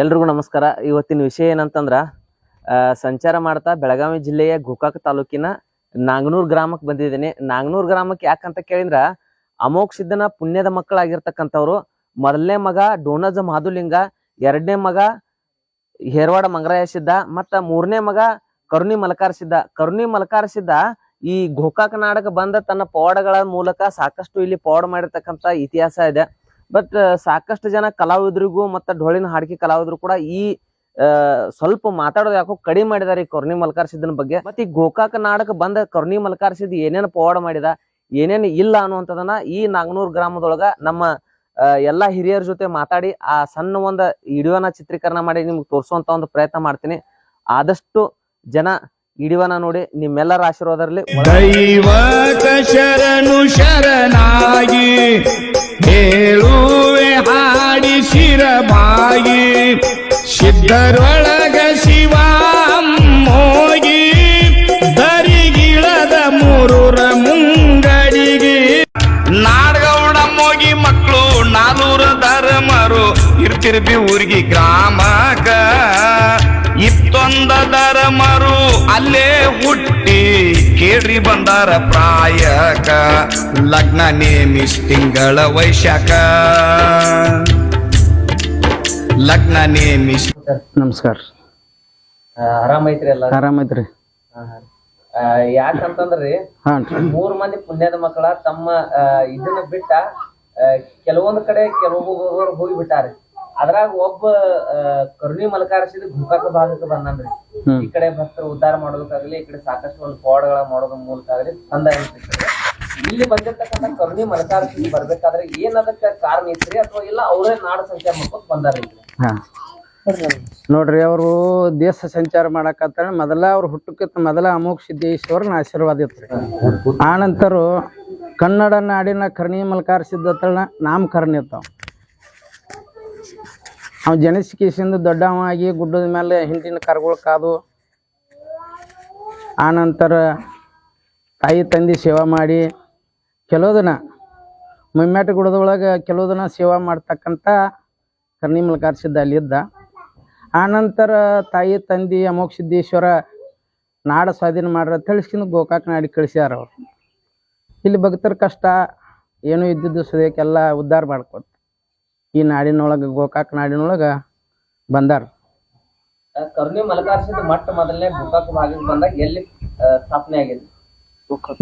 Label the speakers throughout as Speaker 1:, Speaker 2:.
Speaker 1: ಎಲ್ರಿಗೂ ನಮಸ್ಕಾರ. ಇವತ್ತಿನ ವಿಷಯ ಏನಂತಂದ್ರ ಸಂಚಾರ ಮಾಡ್ತಾ ಬೆಳಗಾವಿ ಜಿಲ್ಲೆಯ ಗೋಕಾಕ್ ತಾಲೂಕಿನ ನಾಗನೂರ್ ಗ್ರಾಮಕ್ಕೆ ಬಂದಿದ್ದೀನಿ. ನಾಗನೂರ್ ಗ್ರಾಮಕ್ಕೆ ಯಾಕಂತ ಕೇಳಿದ್ರ ಅಮೋಕ್ ಸಿದ್ಧನ ಪುಣ್ಯದ ಮಕ್ಕಳಾಗಿರ್ತಕ್ಕಂಥವ್ರು. ಮೊದಲನೇ ಮಗ ಡೋನಜ ಮಾಧುಲಿಂಗ, ಎರಡನೇ ಮಗ ಹೇರವಾಡ ಮಂಗರಾಯ ಸಿದ್ದ ಮತ್ತ ಮೂರನೇ ಮಗ ಕರುಣಿ ಮಲಕಾರ ಸಿದ್ದ ಕರುಣಿ ಮಲಕಾರ ಸಿದ್ದ ಈ ಗೋಕಾಕ್ ನಾಡಕ ಬಂದ ತನ್ನ ಪವಾಡಗಳ ಮೂಲಕ ಸಾಕಷ್ಟು ಇಲ್ಲಿ ಪವಾಡ ಮಾಡಿರ್ತಕ್ಕಂಥ ಇತಿಹಾಸ ಇದೆ. ಬಟ್ ಸಾಕಷ್ಟು ಜನ ಕಲಾವಿದರಿಗೂ ಮತ್ತು ಢೋಳಿನ ಹಾಡಿಕೆ ಕಲಾವಿದರು ಕೂಡ ಈ ಸ್ವಲ್ಪ ಮಾತಾಡೋದು ಯಾಕೋ ಕಡಿಮೆ ಮಾಡಿದಾರೆ ಈ ಕರ್ಣಿ ಮಲ್ಕಾರ್ ಸಿದ್ದನ ಬಗ್ಗೆ. ಮತ್ತೆ ಈ ಗೋಕಾಕ ನಾಡಕ ಬಂದ ಕೊರ್ನಿ ಮಲ್ಕಾರ್ ಸಿದ್ದ ಏನೇನು ಪವಾಡ ಮಾಡಿದ, ಏನೇನು ಇಲ್ಲ ಅನ್ನುವಂಥದನ್ನ ಈ ನಾಗನೂರ್ ಗ್ರಾಮದೊಳಗ ನಮ್ಮ ಎಲ್ಲಾ ಹಿರಿಯರ ಜೊತೆ ಮಾತಾಡಿ ಆ ಸಣ್ಣ ಒಂದು ವಿಡಿಯೋನ ಚಿತ್ರೀಕರಣ ಮಾಡಿ ನಿಮ್ಗೆ ತೋರಿಸುವಂತ ಒಂದು ಪ್ರಯತ್ನ ಮಾಡ್ತೀನಿ. ಆದಷ್ಟು ಜನ ವಿಡಿಯೋನ ನೋಡಿ, ನಿಮ್ಮೆಲ್ಲರ ಆಶೀರ್ವಾದರಲ್ಲಿ
Speaker 2: ದೈವಕ ಶರಣು ಶರಣಾಗಿ ಹೇಳುವೆ ಹಾಡಿಸಿರಬಾಗಿ ಸಿದ್ಧರೊಳಗ ಶಿವ ಮೋಗಿ ದರಿಗಿಳದ ಮೂರೂರ ಮುಂಗಡಿಗೆ. ನಾಡಗೌಡ ಮೋಗಿ ಮಕ್ಕಳು ನಾನೂರ ಧರ್ಮರು, ಇರ್ತಿರ್ಬಿ ಊರಿಗೆ ಗ್ರಾಮಕ. ಇತ್ತೊಂದ ಧರ್ಮರು ಅಲ್ಲೇ ಹುಟ್ಟಿ ಕೇಳ್ರಿ ಬಂದಾರ ಪ್ರಾಯಕ. ಲಗ್ನ ನೇಮಿಸ್ ತಿಂಗಳ ವೈಶಾಖ ಲಗ್ನ ನೇಮಿಸ್.
Speaker 3: ನಮಸ್ಕಾರ.
Speaker 1: ಆರಾಮೈತ್ರಿ ಎಲ್ಲ
Speaker 3: ಆರಾಮೈತ್ರಿ
Speaker 1: ಯಾಕಂತಂದ್ರಿ ಮೂರ್ ಮಂದಿ ಪುಣ್ಯದ ಮಕ್ಕಳ ತಮ್ಮ ಆ, ಇದನ್ನ ಬಿಟ್ಟ ಕೆಲವೊಂದ್ ಕಡೆ ಕೆಲವೊಬ್ಬರು ಹೋಗಿ ಬಿಟ್ಟಾರೆ ಅದ್ರಾಗ ಒಬ್ಬ ಕರುಣಿ ಮಲಕಾರ್ಸಿದ ಗೋಕಾಕ ಭಾಗಕ್ಕೆ ಬಂದನ್ರಿ. ಈ ಕಡೆ ಭಕ್ತರು ಉದ್ಧಾರ ಮಾಡೋದಕ್ಕಾಗಲಿ ಈ ಕಡೆ ಸಾಕಷ್ಟು ಒಂದು ಕೋಡ್ಗಳ ಮಾಡೋದ್ರ ಮೂಲಕ ಆಗಲಿ ತಂದ ಅನ್ಸುತ್ತೆ. ಇಲ್ಲಿ ಬಂದಿರ್ತಕ್ಕಂಥ ಕರುಣಿ ಮಲಕಾರಸಿದ ಬರ್ಬೇಕಾದ್ರೆ ಏನ್ ಅದಕ್ಕೆ ಕಾರಣ ಐತ್ರಿ? ಅಥವಾ ಇಲ್ಲ ಅವರೇ ನಾಡ ಸಂಚಾರ ಮಾಡ್ಕೊಂಡು ಬಂದಾರ
Speaker 3: ನೋಡ್ರಿ ಅವರು ದೇಶ ಸಂಚಾರ ಮಾಡಕತ್ತ ಮೊದಲ ಅವ್ರ ಹುಟ್ಟಕ್ಕಿಂತ ಮೊದಲ ಅಮೋಘ ಸಿದ್ದೇಶ್ವರನ ಆಶೀರ್ವಾದ ಇತ್ತು ಆ ನಂತರ ಕನ್ನಡ ನಾಡಿನ ಕರ್ಣಿ ಮಲ್ಕಾರ ಸಿದ್ಧತನ ನಾಮಕರಣ ಇರ್ತಾವ. ಅವ ಜನಿಸಿಕೇಸಿಂದ ದೊಡ್ಡವ ಆಗಿ ಗುಡ್ಡದ ಮೇಲೆ ಹಿಂದಿನ ಕರ್ಗಳು ಕಾದು ಆನಂತರ ನಂತರ ತಾಯಿ ತಂದೆ ಸೇವಾ ಮಾಡಿ ಕೆಲವು ದಿನ ಮುಮ್ಮೇಟ ಗುಡದೊಳಗೆ ಕೆಲವು ದಿನ ಸೇವಾ ಮಾಡ್ತಕ್ಕಂಥ ಕರ್ಣಿ ಮಲ್ಕಾರ ಸಿದ್ಧ ಅಲ್ಲಿದ್ದ ಆನಂತರ ತಾಯಿ ತಂದೆ ಅಮೋಘ ಸಿದ್ದೇಶ್ವರ ನಾಡ ಸ್ವಾಧೀನ ಮಾಡ್ರ ತಿಳಿಸ್ಕೊಂಡು ಗೋಕಾಕ್ ನಾಡಿ ಕಳಿಸ್ಯಾರ ಅವರು. ಇಲ್ಲಿ ಭಕ್ತರ ಕಷ್ಟ, ಏನು ಇದ್ದಿದ್ದು ಸದ್ಯಕ್ಕೆಲ್ಲ ಉದ್ಧಾರ ಮಾಡ್ಕೊತ ಈ ನಾಡಿನೊಳಗ ಗೋಕಾಕ್ ನಾಡಿನೊಳಗ ಬಂದಾರ.
Speaker 1: ಕರುಣಿ ಮಲಕಾರಸಿದ ಮಟ್ಟ ಮೊದಲನೇ ಗೋಕಾಕ್ ಭಾಗಕ್ಕೆ ಬಂದಾಗ ಎಲ್ಲಿ ಸ್ಥಾಪನೆ ಆಗಿದೆ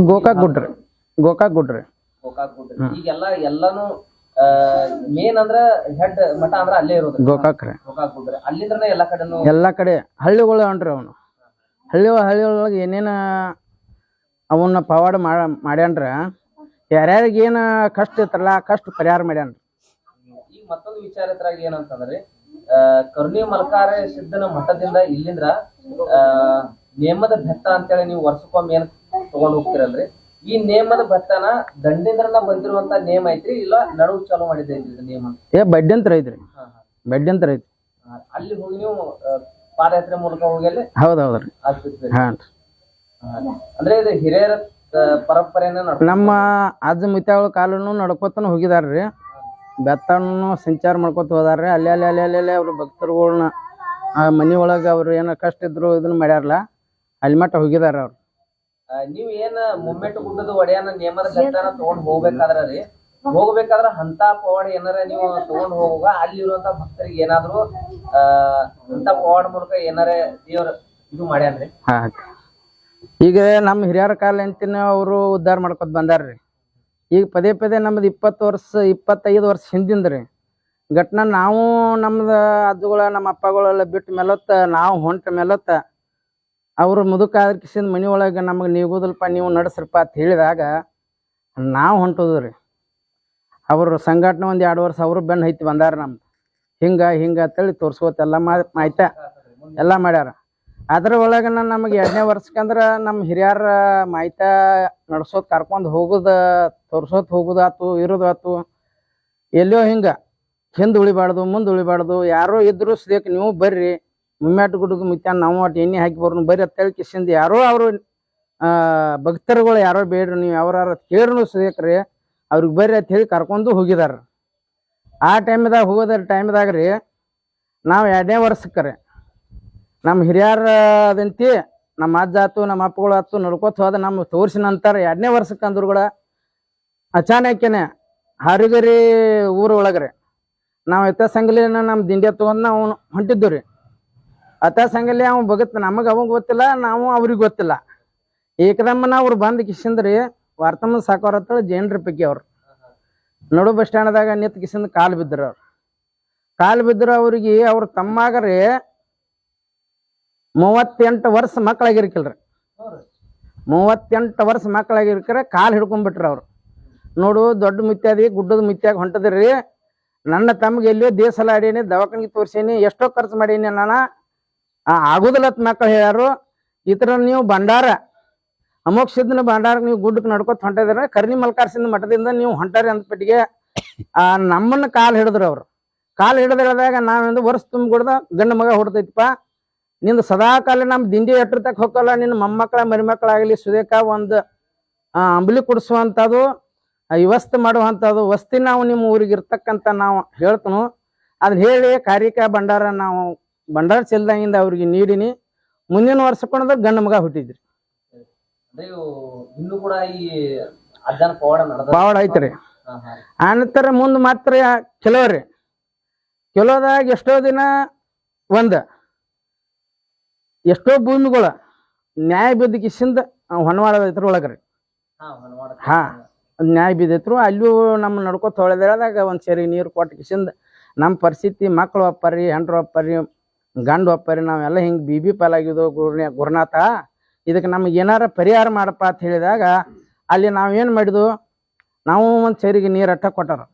Speaker 3: ಗೋಕಾಕ್. ಗುಡ್ರಿ. ಗೋಕಾಕ್ ಗುಡ್ರಿ.
Speaker 1: ಗೋಕಾಕ್ ಗುಡ್ರಿ. ಈಗೆಲ್ಲ ಎಲ್ಲಾನು ಮೇನ್ ಅಂದ್ರ ಹೆಡ್ ಮಠ ಅಂದ್ರ ಅಲ್ಲೇ ಇರೋದು
Speaker 3: ಗೋಕಾಕ್ ರೀ.
Speaker 1: ಗೋಕಾಕ್ ಗುಡ್ಡ ಅಲ್ಲಿಂದ್ರನೇ ಎಲ್ಲಾ ಕಡೆನು
Speaker 3: ಎಲ್ಲಾ ಕಡೆ ಹಳ್ಳಿಗಳು ಹೊಂಟ್ರಿ ಅವನು. ಹಳ್ಳಿ ಹಳ್ಳಿಯೊಳಗೆ ಏನೇನ ಅವನ್ನ ಪವಾಡ ಮಾಡ ಮಾಡ್ಯಾನ್ರ. ಯಾರ್ಯಾರಿಗೆ ಏನು ಕಷ್ಟ ಇತ್ತಲ್ಲ ಆ ಕಷ್ಟ ಪರಿಹಾರ ಮಾಡ್ಯಾನ್ರಿ.
Speaker 1: ಮತ್ತೊಂದು ವಿಚಾರ ಇದ್ರಾಗ ಏನಂತಂದ್ರಿ ಕರುಣಿ ಮಲ್ಕಾರ ಸಿದ್ಧನ ಮಠದಿಂದ ಇಲ್ಲಿಂದ್ರ ನೇಮದ ಭತ್ತ ಅಂತೇಳಿ ನೀವು ವರ್ಷಕ್ಕೊಮ್ಮೆ ಏನ್ ತಗೊಂಡ್ ಹೋಗ್ತಿರಲ್ರಿ? ಈ ನೇಮದ ಭತ್ತನ ದಂಡಿಂದ್ರನ ಬಂದಿರುವಂತ ನೇಮ ಐತ್ರಿ ಇಲ್ಲ ನಡುವು ಚಾಲೂ ಮಾಡಿದ ಇದು ನೇಮ?
Speaker 3: ಏ ಬಡ್ಡಿ ಐತ್ರಿ.
Speaker 1: ಹಾ, ಹಾ.
Speaker 3: ಬಡ್ಡಿ ಅಂತ ಐತಿ
Speaker 1: ಅಲ್ಲಿ ಹೋಗಿ ನೀವು ಆ, ಪಾದಯಾತ್ರೆ ಮೂಲಕ ಹೋಗಿ ಅಲ್ಲಿ
Speaker 3: ಹೌದು ಹೌದ್ರಿ
Speaker 1: ಆಗ್ತಿದ್ರಿ
Speaker 3: ಹಾಂ.
Speaker 1: ಅಂದ್ರೆ ಇದು ಹಿರಿಯರ ಆ, ನಡ್ಕೊಂಡ್
Speaker 3: ನಮ್ಮ ಅಜ್ಜ ಮುತ್ಯಾಳ ಕಾಲನು ನಡ್ಕೊತನ ಹೋಗಿದಾರ್ರಿ. ಬೆತ್ತನು ಸಂಚಾರ ಮಾಡ್ಕೊತ ಹೋದಾರ್ರಿ. ಅಲ್ಲಿ ಅಲ್ಲಿ ಅಲ್ಲಿ ಅಲ್ಲಿ ಅಲ್ಲಿ ಅವ್ರ ಭಕ್ತರುಗಳ್ನ ಆ ಮನಿ ಒಳಗ ಅವ್ರು ಏನೋ ಕಷ್ಟ ಇದ್ರು ಇದನ್ನ ಮಾಡ್ಯಾರಲ್ಲ ಅಲ್ಲಿ ಮಟ್ಟ ಹೋಗಿದಾರ ಅವ್ರು.
Speaker 1: ನೀವ್ ಏನ್ ಮುಮ್ಮೆಟ್ಟು ಗುಡ್ಡದ ಒಡೆಯನ ನೇಮದ ಬೆತ್ತನ ತಗೊಂಡ್ ಹೋಗ್ಬೇಕಾದ್ರ ರೀ. ಹೋಗ್ಬೇಕಾದ್ರ ಅಂತ ಪವಾಡ ಏನಾರ ನೀವು ತಗೊಂಡ್ ಹೋಗುವಾಗ ಅಲ್ಲಿರುವಂತ ಭಕ್ತರಿಗೆ ಏನಾದ್ರು ಆ ಅಂತ ಪವಾಡ ಮೂಲಕ ಏನಾರ ದೇವ್ರ ಇದು ಮಾಡ್ಯಾನ್ರಿ.
Speaker 3: ಹಾಂ ಈಗ ನಮ್ಮ ಹಿರಿಯರ ಕಾಲ ಅಂತಿನ ಅವರು ಉದ್ಧಾರ ಮಾಡ್ಕೊತ ಬಂದಾರ್ರಿ. ಈಗ ಪದೇ ಪದೇ ನಮ್ದು ಇಪ್ಪತ್ತು ವರ್ಷ, ಇಪ್ಪತ್ತೈದು ವರ್ಷ ಹಿಂದಿಂದ ರೀ ಘಟ್ನ ನಾವು ನಮ್ದು ಅಜ್ಜಗಳ, ನಮ್ಮ ಅಪ್ಪಗಳೆಲ್ಲ ಬಿಟ್ಟ ಮೇಲತ್ತ, ನಾವು ಹೊಂಟ ಮೇಲತ್ತ, ಅವರು ಮುದುಕಾದ್ರ ಕಿಸಿಂದ ಮನೆ ಒಳಗೆ ನಮಗೆ ನೀಗುದಲ್ಪ ನೀವು ನಡೆಸ್ರಪ್ಪ ಅಂತ ಹೇಳಿದಾಗ ನಾವು ಹೊಂಟೋದು ರೀ ಅವರು ಸಂಘಟನೆ ಒಂದು ಎರಡು ವರ್ಷ ಅವರು ಬೆನ್ನು ಹೈತಿ ಬಂದಾರ ನಮ್ದು. ಹಿಂಗೆ ಹಿಂಗೆ ಅಂತೇಳಿ ತೋರ್ಸ್ಕೊತ ಎಲ್ಲ ಮಾ ಎಲ್ಲಾ ಎಲ್ಲ ಮಾಡ್ಯಾರ. ಅದ್ರ ಒಳಗನ ನಮಗೆ ಎರಡನೇ ವರ್ಷಕ್ಕಂದ್ರ ನಮ್ಮ ಹಿರಿಯರ ಮಾಹಿತ ನಡ್ಸೋದ್ ಕರ್ಕೊಂಡು ಹೋಗುದ, ತೋರ್ಸೋದು ಹೋಗುದಾತು, ಇರೋದಾತು. ಎಲ್ಲೋ ಹಿಂಗ, ಹಿಂದೆ ಉಳಿಬಾರ್ದು, ಮುಂದೆ ಉಳಿಬಾರ್ದು. ಯಾರೋ ಇದ್ರು ಸದ್ಯಕ್ಕೆ ನೀವು ಬರ್ರಿ. ಮುಮ್ಮ್ಯಾಟ್ ಗುಡ್ಡದ ಮುತ್ಯಾನ್ ನಾವು ಒಟ್ಟು ಎಣ್ಣೆ ಹಾಕಿ ಬರ್ನು, ಬರ್ರಿ ಅತ್ ಹೇಳಿ ಕಿಸಿಂದ ಯಾರೋ ಅವರು ಭಕ್ತರುಗಳು ಯಾರೋ ಬೇಡ್ರಿ, ನೀವು ಯಾವ್ಯಾರ ಕೇಳ್ರು ಸದ್ಯಕ್ರಿ ಅವ್ರಿಗೆ ಬರ್ರಿ ಅಂತ ಹೇಳಿ ಕರ್ಕೊಂಡು ಹೋಗಿದಾರ. ಆ ಟೈಮ್ದಾಗ ಹೋಗೋದ್ರ ಟೈಮ್ದಾಗ ರೀ, ನಾವು ಎರಡನೇ ವರ್ಷಕ್ಕರೆ ನಮ್ಮ ಹಿರಿಯರ ಅದಂತಿ ನಮ್ಮ ಅಜ್ಜ ಆತು ನಮ್ಮ ಅಪ್ಪಗಳು ಆತು ನೋಡ್ಕೋತ ಹೋದ ನಮ್ಮ ತೋರಿಸಿ ನಂತರ ಎರಡನೇ ವರ್ಷಕ್ಕೆ ಅಂದ್ರು ಕೂಡ ಅಚಾನಕನೆ ಹರಿಗರಿ ಊರ ಒಳಗ್ರಿ. ನಾವು ಎತ್ತ ಸಂಗಲಿನ ನಮ್ಮ ದಿಂಡಿ ತೊಗೊಂಡು ನಾವು ಹೊಂಟಿದ್ದು ರೀ ಅತ್ತ ಸಂಗಲಿ ಅವ ಬಗತ್ ನಮಗೆ ಅವಾಗ ಗೊತ್ತಿಲ್ಲ, ನಾವು ಅವ್ರಿಗೆ ಗೊತ್ತಿಲ್ಲ. ಏಕದಮ್ಮನ ಅವ್ರು ಬಂದು ಕಿಶಂದ್ರಿ ವಾರ್ತಮ್ಮ ಸಾಕೋರ್ ಹತ್ರ ಜೈನ್ರ ಪೈಕಿ ಅವ್ರು. ನಡು ಬಸ್ ಸ್ಟ್ಯಾಂಡ್ದಾಗ ನಿತ್ ಕಿಶಂದ್ ಕಾಲು ಬಿದ್ದರು ಅವ್ರು. ಕಾಲು ಬಿದ್ದರು ಅವ್ರಿಗೆ ಅವ್ರ ತಮ್ಮಾಗರಿ ಮೂವತ್ತೆಂಟು ವರ್ಷ ಮಕ್ಕಳಾಗಿರ್ಕಿಲ್ರಿ. ಮೂವತ್ತೆಂಟು ವರ್ಷ ಮಕ್ಕಳಾಗಿರ್ಕರೆ ಕಾಲು ಹಿಡ್ಕೊಂಡ್ಬಿಟ್ರಿ ಅವ್ರು. ನೋಡು ದೊಡ್ಡ ಮಿತ್ಯಾದಿ ಗುಡ್ಡದ ಮಿತ್ಯಾಗ ಹೊಂಟದ್ರಿ. ನನ್ನ ತಮ್ಗೆ ಎಲ್ಲಿಯೋ ದೇಶ ಆಡೀನಿ ದವಾಖಾನಿಗೆ ತೋರಿಸೀನಿ ಎಷ್ಟೋ ಖರ್ಚು ಮಾಡೀನಿ ನಾನು. ಆ, ಆಗುದಿಲ್ಲ ಅಂತ ಮಕ್ಕಳು ಹೇಳ್ಯಾರು. ಇತರ ನೀವು ಭಂಡಾರ. ಅಮೋಕ್ಷದ ಭಂಡಾರ ನೀವು ಗುಡ್ಡಕ್ಕೆ ನಡ್ಕೊತ ಹೊಂಟಿದ್ರೆ. ಕರ್ನಿ ಮಲ್ಕಾರ್ಸಿಂದ ಮಠದಿಂದ ನೀವು ಹೊಂಟಾರಿ ಅಂದ್ಬಿಟ್ಟಿಗೆ ಆ ನಮ್ಮನ್ನ ಕಾಲು ಹಿಡಿದ್ರು ಅವರು. ಕಾಲು ಹಿಡಿದಿಡ್ದಾಗ ನಾವೆಂದು ವರ್ಷ ತುಂಬಿಕೊಡ್ದ ಗಂಡ ಮಗ ಹೊಡ್ತೈತಿಪ್ಪ. ನಿಂದು ಸದಾ ಕಾಲ ನಮ್ಮ ದಿಂಡಿ ಎಟ್ಟರ್ತಕ್ಕ ಹೋಗಲ್ಲ ನಿನ್ನ ಮೊಮ್ಮಕ್ಕಳ ಮರಿಮಕ್ಕಳಾಗಲಿ ಸುದೇಕ ಒಂದು ಆ, ಅಂಬಲಿ ಕುಡಿಸುವಂಥದ್ದು ವ್ಯವಸ್ಥೆ ಮಾಡುವಂಥದ್ದು ವಸ್ತಿ ನಾವು ನಿಮ್ಮ ಊರಿಗೆ ಇರ್ತಕ್ಕಂಥ ನಾವು ಹೇಳ್ತನು. ಅದನ್ನ ಹೇಳಿ ಕಾರ್ಯಕ ಭಂಡಾರ ನಾವು ಭಂಡಾರ ಚೆಲ್ದಂಗಿಂದ ಅವ್ರಿಗೆ ನೀಡಿನಿ. ಮುಂದಿನ ವರ್ಷ ಕೊಂಡ್ರೆ ಗಂಡ ಮಗ ಹುಟ್ಟಿದ್ರಿ.
Speaker 1: ಇನ್ನೂ ಕೂಡ ಈ ಪವಾಡ
Speaker 3: ಐತ್ರಿ. ಆನಂತರ ಮುಂದೆ ಮಾತ್ರ ಕೆಲವ್ರಿ. ಕೆಲವದಾಗ ಎಷ್ಟೋ ದಿನ ಒಂದ ಎಷ್ಟೋ ಭೂಮಿಗಳ ನ್ಯಾಯ ಬಿದ್ದ ಕಿಸಿಂದ ರೈತರ ಒಳಗ್ರಿ. ಹಾ ನ್ಯಾಯ ಬಿದ್ದಿತ್ರು ಅಲ್ಲೂ ನಮ್ಮ ನಡ್ಕೊತ ಹೊಳೆದಾಗ ಒಂದು ಸೇರಿ ನೀರು ಕೊಟ್ಟು ಕಿಸಿಂದ ನಮ್ಮ ಪರಿಸ್ಥಿತಿ ಮಕ್ಳು ಒಪ್ಪರಿ ಹೆಂಡ್ರು ಒಪ್ಪರಿ ಗಂಡು ಒಪ್ಪರಿ ನಾವೆಲ್ಲ ಹಿಂಗೆ ಬಿ ಬಿ ಪಾಲಾಗಿದ್ದು ಗುರ್ನ ಗುರುನಾಥ ಇದಕ್ಕೆ ನಮ್ಗೆ ಏನಾರ ಪರಿಹಾರ ಮಾಡಪ್ಪ ಅಂತ ಹೇಳಿದಾಗ ಅಲ್ಲಿ ನಾವೇನು ಮಾಡಿದ್ವು? ನಾವು ಒಂದು ಸರಿಗೆ ನೀರು ಅಟ್ಟ ಕೊಟ್ಟರು.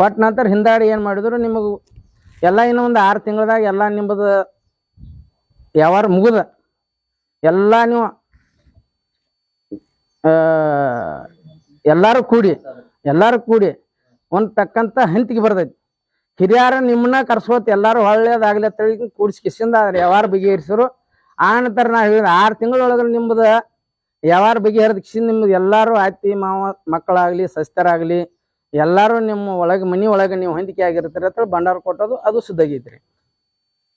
Speaker 3: ಕೊಟ್ಟ ನಂತರ ಹಿಂದಾಡಿ ಏನು ಮಾಡಿದ್ರು? ನಿಮಗೆ ಎಲ್ಲ ಇನ್ನೂ ಒಂದು ಆರು ತಿಂಗಳದಾಗ ಎಲ್ಲ ನಿಮ್ಮದು ಯಾವಾರ ಮುಗಿದ. ಎಲ್ಲ ನೀವು ಎಲ್ಲರೂ ಕೂಡಿ ಎಲ್ಲರೂ ಕೂಡಿ ಒಂದು ತಕ್ಕಂತ ಹಂತಿಗೆ ಬರ್ತೈತಿ. ಹಿರಿಯರ ನಿಮ್ಮನ್ನ ಕರ್ಸೋತ್ ಎಲ್ಲರೂ ಒಳ್ಳೇದಾಗ್ಲಿ ಅಂತ ಹೇಳಿ ಕೂಡಿಸಿ ಕಿಸಿಂದ ಅದ್ರ ಯಾವಾರ ಬಗೆಹರಿಸಿರು. ಆ ನಂತರ ನಾ ಹೇಳಿದ ಆರು ತಿಂಗಳೊಳಗೆ ನಿಮ್ಮದ ಯಾವಾರ ಬಗೆಹರಿದ ಕಿಸಿ ನಿಮ್ದು ಎಲ್ಲರೂ ಆಯ್ತಿ ಮಾವ, ಮಕ್ಕಳಾಗ್ಲಿ ಸಸ್ತರಾಗ್ಲಿ ಎಲ್ಲರೂ ನಿಮ್ಮ ಒಳಗೆ, ಮನೆ ಒಳಗೆ ನೀವು ಹೊಂದಿಕೆ ಆಗಿರ್ತೀರಿ ಅಂತ ಭಂಡಾರ ಕೊಟ್ಟೋದು ಅದು ಸುದ್ದಾಗೈತ್ರಿ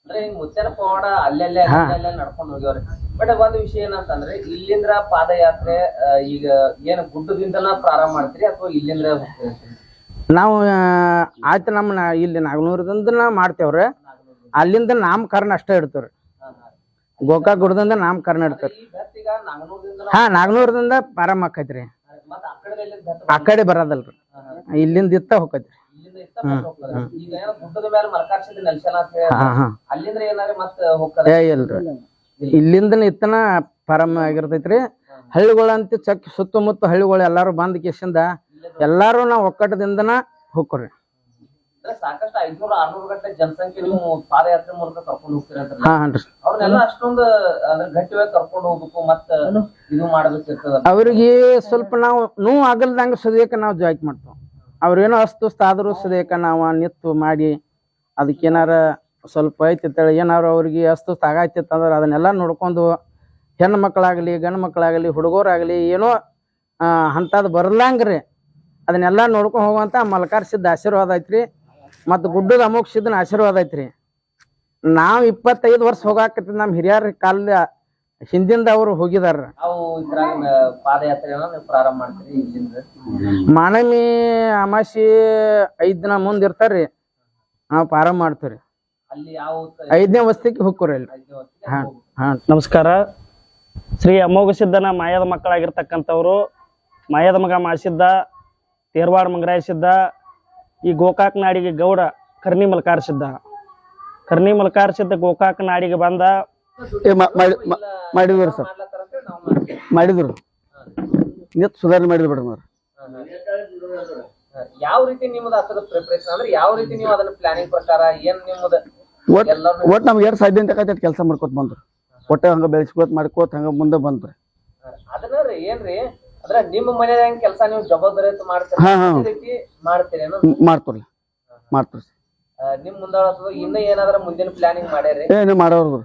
Speaker 1: ಅಂದ್ರೆ ಹಿಂಗ್ ಮುತ್ಯಾನ ಪವಾಡ ಅಲ್ಲೆಲ್ಲೇ
Speaker 3: ಹಾ.
Speaker 1: ಅಲ್ಲೆಲ್ಲೇ ನಡ್ಕೊಂಡು ಹೋಗ್ಯವ್ರಿ. ಬಟ್ ಒಂದ್ ವಿಷಯ ಏನಂತಂದ್ರೆ ಇಲ್ಲಿಂದ್ರ ಪಾದಯಾತ್ರೆ ಆ, ಈಗ ಏನ್ ಗುಡ್ಡದಿಂದನ ಪ್ರಾರಂಭ ಮಾಡ್ತೀರಿ ಅಥವಾ ಇಲ್ಲಿಂದ್ರ ಹೋಗ್ತೀರಿ
Speaker 3: ನಾವು ಆ, ಆಯ್ತು ನಮ್ಮ ನಾ- ಇಲ್ಲಿ ನಾಗನೂರದಿಂದ ನಾವು ಮಾಡ್ತೇವ್ರಿ ಅಲ್ಲಿಂದ ನಾಮಕರಣ ಅಷ್ಟೇ ಇಡ್ತೇವ್ರಿ.
Speaker 1: ಹಾ, ಹಾ.
Speaker 3: ಗೋಕಾಕ್ ಗುಡ್ದಿಂದ ನಾಮಕರಣ ಇಡ್ತೇವ್ರಿ.
Speaker 1: ಈ ನಾಗನೂರದಿಂದ
Speaker 3: ಹಾ ನಾಗನೂರದಿಂದ ಪ್ರಾರಂಭ ಆಕೈತ್ರಿ.
Speaker 1: ಮತ್ತ ಆ ಕಡೆ ಎಲ್ಲಿ ಬೆತ್ತ
Speaker 3: ಆ ಕಡೆ ಬರೋದಲ್ರಿ. ಇಲ್ಲಿಂದ ಇತ್ತ ಹೋಗೈತ್ರಿ ಏ ಇಲ್ರಿ. ಇಲ್ಲಿಂದನ ಇತ್ತನ ಪ್ರಾರಂಭ ಆಗಿರ್ತೈತ್ರಿ. ಹಳ್ಳಿಗಳಂತ ಚಕ್ ಸುತ್ತಮುತ್ತ ಹಳ್ಳಿಗಳು ಎಲ್ಲಾರು ಬಂದ್ ಕೇಸಿಂದ ಎಲ್ಲಾರು ನಾವು ಒಕ್ಕಟದಿಂದನ ಹೋಗ್ರಿ
Speaker 1: ಅಂದ್ರೆ ಸಾಕಷ್ಟು ಐದ್ನೂರ ಆರ್ನೂರು ಗಂಟೆ ಜನಸಂಖ್ಯೆ ನೀವು ಪಾದಯಾತ್ರೆ ಮೂಲಕ ಕರ್ಕೊಂಡು ಹೋಗ್ತೀರಿ ಅಂತ
Speaker 3: ಹಾ ಹನ್ರಿ.
Speaker 1: ಅವ್ರನ್ನೆಲ್ಲ ಅಷ್ಟೊಂದು ಅಂದ್ರೆ ಕರ್ಕೊಂಡು ಹೋಗ್ಬೇಕು ಮತ್ತ ಇದು ಮಾಡ್ಬೇಕಿರ್ತದ
Speaker 3: ಅವ್ರಿಗೆ ಸ್ವಲ್ಪ ನಾವು ನೋವು ಆಗಲ್ದಂಗ ಸದ್ಯಕ್ಕೆ ನಾವು ಜಾಯ್ಕ್ ಮಾಡ್ತೇವೆ. ಅವ್ರೇನೋ ಅಸ್ತುಸ್ತ ಸದೇಕ ನಾವು ನಿತ್ತು ಮಾಡಿ ಅದಕ್ಕೆ ಏನಾರ ಸ್ವಲ್ಪ ಐತಿತ್ತೇಳಿ ಏನಾರು ಅವ್ರಿಗೆ ಅಸ್ತುಸ್ತ ಆಗೈತಿತ್ತು ಅಂದ್ರೆ ಅದನ್ನೆಲ್ಲ ನೋಡ್ಕೊಂಡು ಹೆಣ್ಣು ಮಕ್ಕಳಾಗಲಿ, ಗಂಡು ಮಕ್ಕಳಾಗಲಿ, ಹುಡುಗರಾಗಲಿ ಏನೋ ಅಂಥದ್ದು ಬರ್ಲಂಗ್ರಿ. ಅದನ್ನೆಲ್ಲ ನೋಡ್ಕೊಂಡು ಹೋಗುವಂಥ ಮಲ್ಕಾರ ಸಿದ್ಧ ಆಶೀರ್ವಾದ ಐತ್ರಿ. ಮತ್ತು ಗುಡ್ಡದ ಅಮೋಕ್ ಆಶೀರ್ವಾದ ಐತ್ರಿ. ನಾವು ಇಪ್ಪತ್ತೈದು ವರ್ಷ ಹೋಗಾಕತ್ತಿ ನಮ್ಮ ಹಿರಿಯರ ಕಾಲದ ಹಿಂದಿಂದ ಅವರು ಹೋಗಿದಾರ
Speaker 1: ನಾವು ಇದ್ರಾಗ ಪಾದಯಾತ್ರೆನ ಪ್ರಾರಂಭ ಮಾಡ್ತೀರಿ ಇಲ್ಲಿಂದ?
Speaker 3: ಮಾನಮಿ ಅಮಾಸಿ ಐದ್ ದಿನ ಮುಂದ್ ಇರ್ತಾರ್ರಿ. ನಾವು ಪ್ರಾರಂಭ ಮಾಡ್ತೀವ್ರಿ.
Speaker 1: ಅಲ್ಲಿ ಯಾವ
Speaker 3: ಐದನೇ ವಸ್ತಿಗೆ
Speaker 1: ಹೋಗ್ರಿ ಅಲ್ಲಿ.
Speaker 3: ಹಾ ಹಾ.
Speaker 4: ನಮಸ್ಕಾರ. ಶ್ರೀ ಅಮೋಘ ಸಿದ್ಧನ ಮಾಯದ ಮಕ್ಕಳಾಗಿರ್ತಕ್ಕಂಥವ್ರು ಮಾಯದ ಮಗ ಮಾಸಿದ್ದ ತೇರ್ವಾಡ ಮಂಗರಾಯಿಸಿದ್ದ ಈ ಗೋಕಾಕ್ ನಾಡಿಗೆ ಗೌಡ ಕರ್ನಿ ಮಲ್ಕಾರ ಸಿದ್ಧ ಕರ್ನಿ ಮಲ್ಕಾರ ಸಿದ್ಧ ಗೋಕಾಕ್ ನಾಡಿಗೆ ಬಂದ
Speaker 3: ಏ, ಮಾ- ಮಾಡಿ- ಮಾ- ಮಾಡಿದ್ರಿ ಸರ್. ಮಾಡಿದ್ರು. ನಿತ್ ಸುಧಾರಣೆ ಮಾಡಿದ್ರು ಅವ್ರು.
Speaker 1: ಹಾ. ಯಾವ ರೀತಿ ನಿಮ್ದು ಅದರ ಪ್ರಿಪರೇಷನ್ ಅಂದ್ರೆ ಯಾವ ರೀತಿ ನೀವು ಅದನ್ನ ಪ್ಲಾನಿಂಗ್ ಪ್ರಕಾರ ಏನ್ ನಿಮ್ಮದ
Speaker 5: ಒಟ್
Speaker 1: ಎಲ್ಲರೂ
Speaker 5: ಯಾರು ನಮ್ಗೆ ಎರಡು ಸಾಧ್ಯ ಅಂತ ಕೆಲಸ ಮಾಡ್ಕೋತ ಬಂದ್ರು. ಒಟ್ಟೆ ಹಂಗ ಬೆಳೆಸ್ಕೋತ ಮಾಡ್ಕೋತ ಹಂಗ ಮುಂದೆ ಬಂದ್ರು.
Speaker 1: ಅದನ್ನ ರೀ ಏನ್ರಿ? ಅಂದ್ರೆ ನಿಮ್ಮ ಮನೆಯಾಗ ಕೆಲಸ ನೀವು ಜವಾಬ್ದಾರಿ ಮಾಡ್ತೀರಿ?
Speaker 5: ಹಾ, ಹಾ.
Speaker 1: ಅದೇ ರೀತಿ ಮಾಡ್ತೀರಿ ಏನೋ?
Speaker 5: ಮಾಡ್ತಾರ್ರಿ ಮಾಡ್ತಾರ
Speaker 1: ನಿಮ್ ಮುಂದಾಳತ್ತದ ಇನ್ನ ಏನಾದ್ರ ಮುಂದಿನ ಪ್ಲಾನಿಂಗ್ ಮಾಡ್ಯಾರಿ
Speaker 5: ಏ ಮಾಡೋರು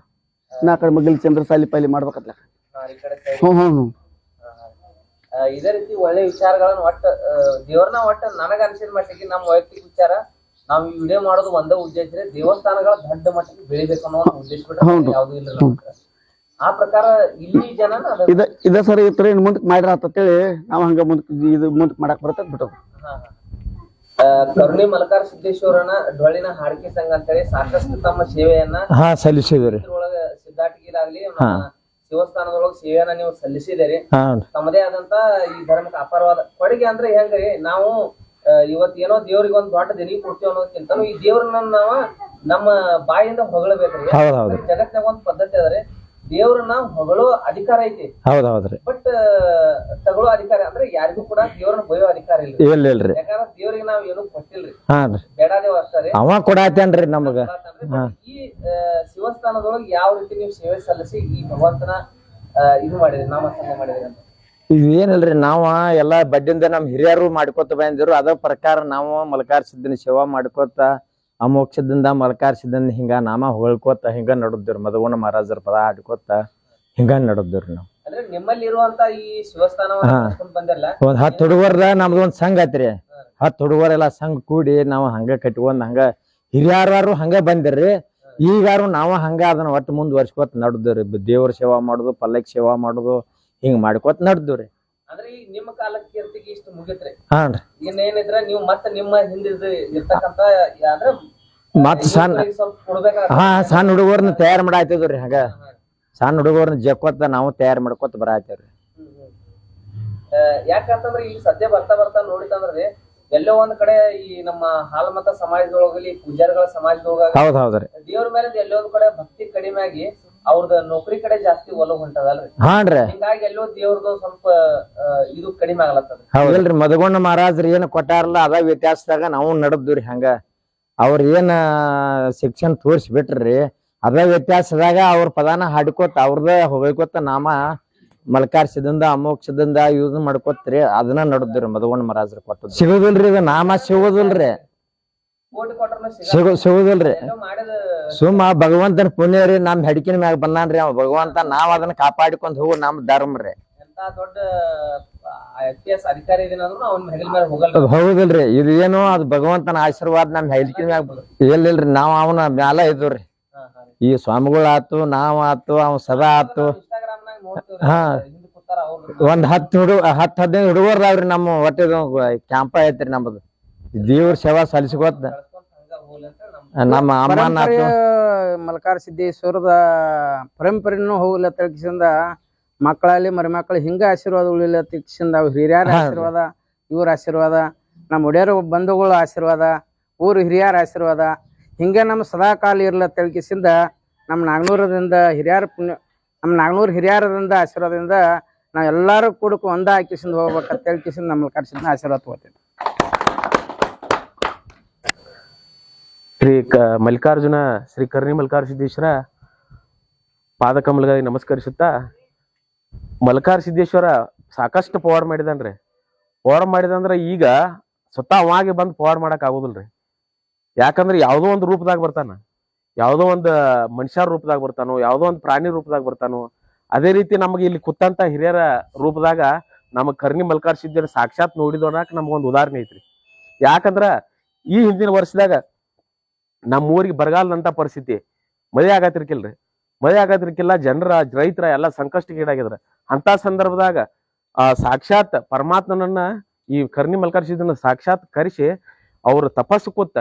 Speaker 5: ನಾ ಕಡೆ ಮಗಲ್ ಚಂದ್ರ ಸಾಲಿ ಪಾಲಿ ಮಾಡ್ಬೇಕತ್ಲ
Speaker 1: ಹಾ, ಈ ಕಡೆ side.
Speaker 5: ಹ್ಞೂ ಹ್ಞೂ ಹ್ಞೂ
Speaker 1: ಆ, ಇದೇ ರೀತಿ ಒಳ್ಳೆ ವಿಚಾರಗಳನ್ನ ಒಟ್ಟ ದೇವ್ರನ್ನ ಒಟ್ಟ ನನಗ ಅನ್ಸಿದ ಮಟ್ಟಿಗೆ ನಮ್ಮ ವೈಯಕ್ತಿಕ ವಿಚಾರ ನಾವ್ ಈ ವಿಡಿಯೋ ಮಾಡೋದು ಒಂದೇ ಉದ್ದೇಶ ದೇವಸ್ಥಾನಗಳ ದೊಡ್ಡ ಮಟ್ಟಕ್ಕೆ ಬೆಳಿಬೇಕು ಅನ್ನೋ ಒಂದು ಉದ್ದೇಶ ಬಿಟ್ರೆ
Speaker 5: ಹೌದು.
Speaker 1: ಯಾವ್ದು ಇಲ್ಲ ನಮ್ಮ ಹತ್ರ. ಆ ಪ್ರಕಾರ ಇಲ್ಲಿ ಜನ
Speaker 5: ಇದ ಇದ ಸರಿ ಇತ್ರ ಇನ್ ಮುಂದಕ್ ಮಾಡ್ರ ಅಂತೇಳಿ ನಾವ್ ಹಂಗ ಮುಂದಕ್ ಇದು ಮುಂದಕ್ ಮಾಡಕ್ ಬರ್ತದ ಬಿಟ್ಟದ
Speaker 1: ಕರುಣಿ ಮಲಕಾರ ಸಿದ್ದೇಶ್ವರನ ಡೊಳ್ಳಿನ ಹಾಡಿಕೆ ಸಂಘ ಅಂತೇಳಿ ಸಾಕಷ್ಟು ತಮ್ಮ ಸೇವೆಯನ್ನ
Speaker 6: ಹಾ ಸಲ್ಲಿಸಿದ್ರಿ
Speaker 1: ನಮ್ಮ ದೇವಸ್ಥಾನದೊಳಗ ಸೇವೆಯನ್ನ ನೀವು ಸಲ್ಲಿಸಿದಿರಿ ತಮ್ಮದೇ ಆದಂತ ಈ ಧರ್ಮಕ್ಕೆ ಅಪಾರವಾದ ಕೊಡುಗೆ ಅಂದ್ರೆ ಹೆಂಗ್ರಿ? ನಾವು ಇವತ್ ಏನೋ ದೇವ್ರಿಗೆ ಒಂದ್ ದೊಡ್ಡ ದಿನಿ ಕೊಡ್ತೀವಿ ಅನ್ನೋದಕ್ಕಿಂತ ಈ ದೇವ್ರನ್ನ ನಾವ ನಮ್ಮ ಬಾಯಿಂದ ಹೊಗಳಬೇಕ್ರಿ. ಜಗತ್ನಾಗ ಒಂದ್ ಪದ್ಧತಿ ಅದರಿ ದೇವ್ರನ್ನ ಹೊಗಳೋ ಅಧಿಕಾರ ಐತಿ.
Speaker 6: ಹೌದ್ ಹೌದ್ರಿ
Speaker 1: ಬಟ್ ತಗೊಳ್ಳೋ ಅಧಿಕಾರ ಅಂದ್ರೆ ಯಾರಿಗೂ ಕೂಡ ದೇವ್ರನ್ನ ಬಯೋ ಅಧಿಕಾರ ಇಲ್ಲ.
Speaker 6: ಇಲ್ಲ ಇಲ್ರಿ
Speaker 1: ಯಾಕಂದ್ರೆ ದೇವ್ರಿಗೆ ನಾವ್ ಏನು ಕೊಟ್ಟಿಲ್ರಿ.
Speaker 6: ರೀ.
Speaker 1: ಬೇಡಾದೇವ್ ಅಷ್ಟೇ
Speaker 6: ಅವ ಕೊಡಾತೇನ್ರಿ ನಮಗ.
Speaker 1: ಈ ಶಿವಸ್ಥಾನದೊಳಗೆ ಯಾವ ರೀತಿ ನೀವು ಸೇವೆ ಸಲ್ಲಿಸಿ ಈ ಭಗವಂತನ ಇದು ಮಾಡಿದ್ರಿ ನಾಮಕರಣ ಮಾಡಿದ್ರಿ ಅಂತ?
Speaker 6: ಇದೇನಿಲ್ರಿ ನಾವ ಎಲ್ಲಾ ಬಡ್ಡಿಂದ ನಮ್ ಹಿರಿಯರು ಮಾಡ್ಕೊತ ಬಂದಿರು ಅದ ಪ್ರಕಾರ ನಾವು ಮಲಕಾರ್ ಸಿದ್ದಿನ ಸೇವಾ ಮಾಡ್ಕೋತ ಅಮೋಕ್ಷದಿಂದ ಮೋಕ್ಷದಿಂದ ಸಿದ್ದನ್ ಹಿಂಗ ನಾಮ ಹೊಳ್ಕೋತ ಹಿಂಗ ನಡುದ್ರಿ ಮಧವನ ಮಹಾರಾಜರ ಪದ ಆಡ್ಕೋತ ಹಿಂಗ ನಡುದ್ರಿ ನಾವು. ಒಂದ್ ಹತ್ತು ಹುಡುಗರ್ದ ನಮ್ದು ಒಂದ್ ಸಂಘ ಐತ್ರಿ. ಹತ್ತ್ ಹುಡುಗರೆಲ್ಲ ಸಂಘ ಕೂಡಿ ನಾವು ಹಂಗ ಕಟ್ಕೊಂಡ್ ಹಂಗ ಹಿರಿಯಾರು ಹಂಗ ಬಂದಿರ್ರಿ. ಈಗಾರು ನಾವ ಹಂಗ ಅದನ್ನ ಒಟ್ಟು ಮುಂದುವರ್ಸ್ಕೊತ ನಡ್ದ್ರಿ ದೇವ್ರ ಸೇವಾ ಮಾಡುದು ಪಲ್ಲಕ್ ಸೇವಾ ಮಾಡುದು ಹಿಂಗ್ ಮಾಡ್ಕೊತ ನಡ್ದ್ರಿ
Speaker 1: ಅಂದ್ರೆ ಈಗ ನಿಮ್ಮ ಕಾಲಕ್ಕೆ ಕೀರ್ತಿಗೆ ಇಷ್ಟು ಮುಗಿತ್ರಿ.
Speaker 6: ಹಾನ್ರಿ
Speaker 1: ಇನ್ನೇನಿದ್ರ ನೀವು ಮತ್ತೆ ನಿಮ್ಮ ಹಿಂದಿದ ಇರ್ತಕ್ಕಂತ ಅಂದ್ರೆ
Speaker 6: ಮತ್ ಸಣ್ಣ
Speaker 1: ಸ್ವಲ್ಪ.
Speaker 6: ಹಾ ಸಣ್ಣ ಹುಡುಗರ್ನ ತಯಾರ್ ಮಾಡಾಯ್ತದ್ರಿ ಹಂಗ. ಸಣ್ಣ ಹುಡುಗರ್ನ ಜಕ್ಕೋತ ನಾವು ತಯಾರು ಮಾಡ್ಕೊತ ಬರಾಯ್ತೇವ್ರಿ
Speaker 1: ಯಾಕಂತಂದ್ರೆ ಈಗ ಸದ್ಯ ಬರ್ತಾ ಬರ್ತಾ ನೋಡಿತಂದ್ರೆ ಎಲ್ಲೋ ಒಂದ್ ಕಡೆ ಈ ನಮ್ಮ ಹಾಲ್ಮತ ಸಮಾಜದೊಳಗಲಿ ಪೂಜಾರಿಗಳ ಸಮಾಜದೊಳಗ
Speaker 6: ಹೌದ್ ಹೌದ್ರಿ
Speaker 1: ದೇವ್ರ ಮೇಲೆ ಎಲ್ಲೋ ಒಂದ್ ಕಡೆ ಭಕ್ತಿ ಕಡಿಮೆ ಆಗಿ ಅವ್ರದ ನೌಕರಿ ಕಡೆ ಜಾಸ್ತಿ ಒಲವು ಹೊಂಟದಲ್ರಿ.
Speaker 6: ಹಾನ್ರಿ?
Speaker 1: ಹಿಂಗಾಗಿ ಎಲ್ಲೋ ದೇವ್ರದ್ದು ಸ್ವಲ್ಪ ಇದು ಕಡಿಮೆ ಆಗ್ಲತ್ತದ
Speaker 6: ಹೌದಲ್ರಿ ಮದಗೊಂಡ ಮಹಾರಾಜ್ರಿ ಏನ್ ಕೊಟ್ಟಾರಲ್ಲ ಅದ ವ್ಯತ್ಯಾಸದಾಗ ನಾವು ನಡದ್ರಿ ಹಂಗ. ಅವ್ರ ಏನ್ ಶಿಕ್ಷಣ ತೋರ್ಸಿ ಬಿಟ್ರಿ ಅದ ವ್ಯತ್ಯಾಸದಾಗ ಅವ್ರ ಪದಾನ ಹಾಡ್ಕೊತ ಅವ್ರದ ಹೊಗಳ್ಕೋತ ನಾಮ ಮಲ್ಕಾರ್ಸಿದಿಂದ ಅಮೋಕ್ಷದಿಂದ ಯೂಸ್ ಮಾಡ್ಕೋತ್ರಿ ಅದನ್ನ ನಡದ್ರಿ ಮದಗೊಂಡ ಮಹಾರಾಜ್ರಿ ಕೊಟ್ಟದ್ ಸಿಗೋದಿಲ್ರಿ ಇದು ನಾಮ ಸಿಗೋದಿಲ್ರಿ. ಸಿಗೋ ಸಿಗೋದಿಲ್ರಿ. ಸುಮ್ಮ ಭಗವಂತನ ಪುಣ್ಯ ರೀ ನಮ್ ಹೆಡ್ಕಿನ ಮ್ಯಾಗ ಬಂದಾನ್ರಿ ಅವ. ಭಗವಂತ ನಾವ್ ಅದನ್ನ ಕಾಪಾಡಿಕೊಂಡ್ ಹೋಗು ನಮ್ ಧರ್ಮ ರೀ. ಹೌದಿಲ್ರಿ ಇದು ಏನು ಅದು ಭಗವಂತನ ಆಶೀರ್ವಾದ ನಮ್ ಹೆಡ್ಕಿನ ಮ್ಯಾಗ ಎಲ್ಲಿಲ್ರಿ ನಾವ್ ಅವನ ಮ್ಯಾಲ ಇದ್ರಿ ಈ ಸ್ವಾಮಿಗಳು ಆತು ನಾವ್ ಆತು ಅವ್ ಸದಾ ಆತು. ಹ. ಒಂದ್ ಹತ್ತು ಹುಡುಗ ಹತ್ತು ಹದಿನೈದು ಹುಡುಗರ್ದಾವ್ರಿ ನಮ್ಮ ಹೊಟ್ಟೆ ಕ್ಯಾಂಪ ಐತ್ರಿ ನಮ್ಮದು ದೇವ್ರ ಸೇವಾ ಸಲ್ಲಿಸ್ಕೋತ ನಮ್ಮ ಅಮ್ಮನ
Speaker 3: ಮಲ್ಕಾರ ಸಿದ್ದೇಶ್ವರದ ಪರಂಪರೆನೂ ಹೋಗಲ ತಿಳ್ಕಿಸಿಂದ ಮಕ್ಕಳಲ್ಲಿ ಮರಿಮಕ್ಳು ಹಿಂಗ ಆಶೀರ್ವಾದ ಉಳಿಲ್ಲ ತಿಳ್ಕಿಸಿಂದ ಅವ್ರ ಹಿರಿಯರ ಆಶೀರ್ವಾದ ಇವ್ರ ಆಶೀರ್ವಾದ ನಮ್ಮ ಒಡೆಯರ ಬಂಧುಗಳ ಆಶೀರ್ವಾದ ಊರ ಹಿರಿಯರ ಆಶೀರ್ವಾದ ಹಿಂಗೆ ನಮ್ಮ ಸದಾ ಕಾಲ ಇರ್ಲ ತಿಳ್ಕಿಸಿಂದ ನಮ್ಮ ನಾಗ್ನೂರದಿಂದ ಹಿರಿಯರ ಪುಣ್ಯ ನಮ್ಮ ನಾಗ್ನೂರ್ ಹಿರಿಯರದಿಂದ ಆಶೀರ್ವಾದದಿಂದ ನಾವೆಲ್ಲರೂ ಕೂಡಕ್ ಒಂದ ಹಾಕಿಸಿಂದ ಹೋಗ್ಬೇಕಂತ ತಿಳ್ಕಿಸಿಂದ ನಮ್ಮ ಕರ್ಸಿಂದ ಆಶೀರ್ವಾದ ತಗೋತೀವಿ.
Speaker 7: ಶ್ರೀ ಕ ಮಲ್ಲಿಕಾರ್ಜುನ, ಶ್ರೀ ಕರ್ಣಿ ಮಲ್ಲಿಕಾರ್ಜುನೇಶ್ವರ ಪಾದಕಮಲಗಾಗಿ ನಮಸ್ಕರಿಸುತ್ತಾ ಮಲ್ಲಿಕಾರ್ ಸಿದ್ದೇಶ್ವರ ಸಾಕಷ್ಟು ಪವಾಡ ಮಾಡಿದನ್ರಿ. ಪವಾಡ ಮಾಡಿದಂದ್ರೆ ಈಗ ಸ್ವತಃ ಅವಾಗಿ ಬಂದು ಪವಾಡ ಮಾಡಕ್ ಆಗೋದಿಲ್ರಿ. ಯಾಕಂದ್ರೆ ಯಾವುದೋ ಒಂದು ರೂಪದಾಗ ಬರ್ತಾನ. ಯಾವುದೋ ಒಂದು ಮನುಷ್ಯರ ರೂಪದಾಗ ಬರ್ತಾನೋ, ಯಾವುದೋ ಒಂದು ಪ್ರಾಣಿ ರೂಪದಾಗ ಬರ್ತಾನೋ, ಅದೇ ರೀತಿ ನಮಗೆ ಇಲ್ಲಿ ಕುತ್ತಂತ ಹಿರಿಯರ ರೂಪದಾಗ ನಮ್ಮ ಕರ್ಣಿ ಮಲ್ಕಾರ್ ಸಿದ್ದೇಶ್ವರ ಸಾಕ್ಷಾತ್ ನೋಡಿದೋಣಾಕ ನಮ್ಗೊಂದು ಉದಾಹರಣೆ ಐತ್ರಿ. ಯಾಕಂದ್ರ ಈ ಹಿಂದಿನ ವರ್ಷದಾಗ ನಮ್ಮ ಊರಿಗೆ ಬರಗಾಲದಂತ ಪರಿಸ್ಥಿತಿ. ಮಳೆ ಆಗತ್ತಿರ್ಕಿಲ್ರಿ ಮಳೆ ಆಗತ್ತಿರ್ಕಿಲ್ಲ ಜನರ, ರೈತರ ಎಲ್ಲ ಸಂಕಷ್ಟಕ್ಕೀಡಾಗಿದ್ರ ಅಂತ ಸಂದರ್ಭದಾಗ ಸಾಕ್ಷಾತ್ ಪರಮಾತ್ಮನನ್ನ ಈ ಕರ್ಣಿ ಮಲ್ಕರ್ಸಿದನ್ನ ಸಾಕ್ಷಾತ್ ಕರೆಸಿ ಅವ್ರ ತಪಸ್ಸು ಕೂತ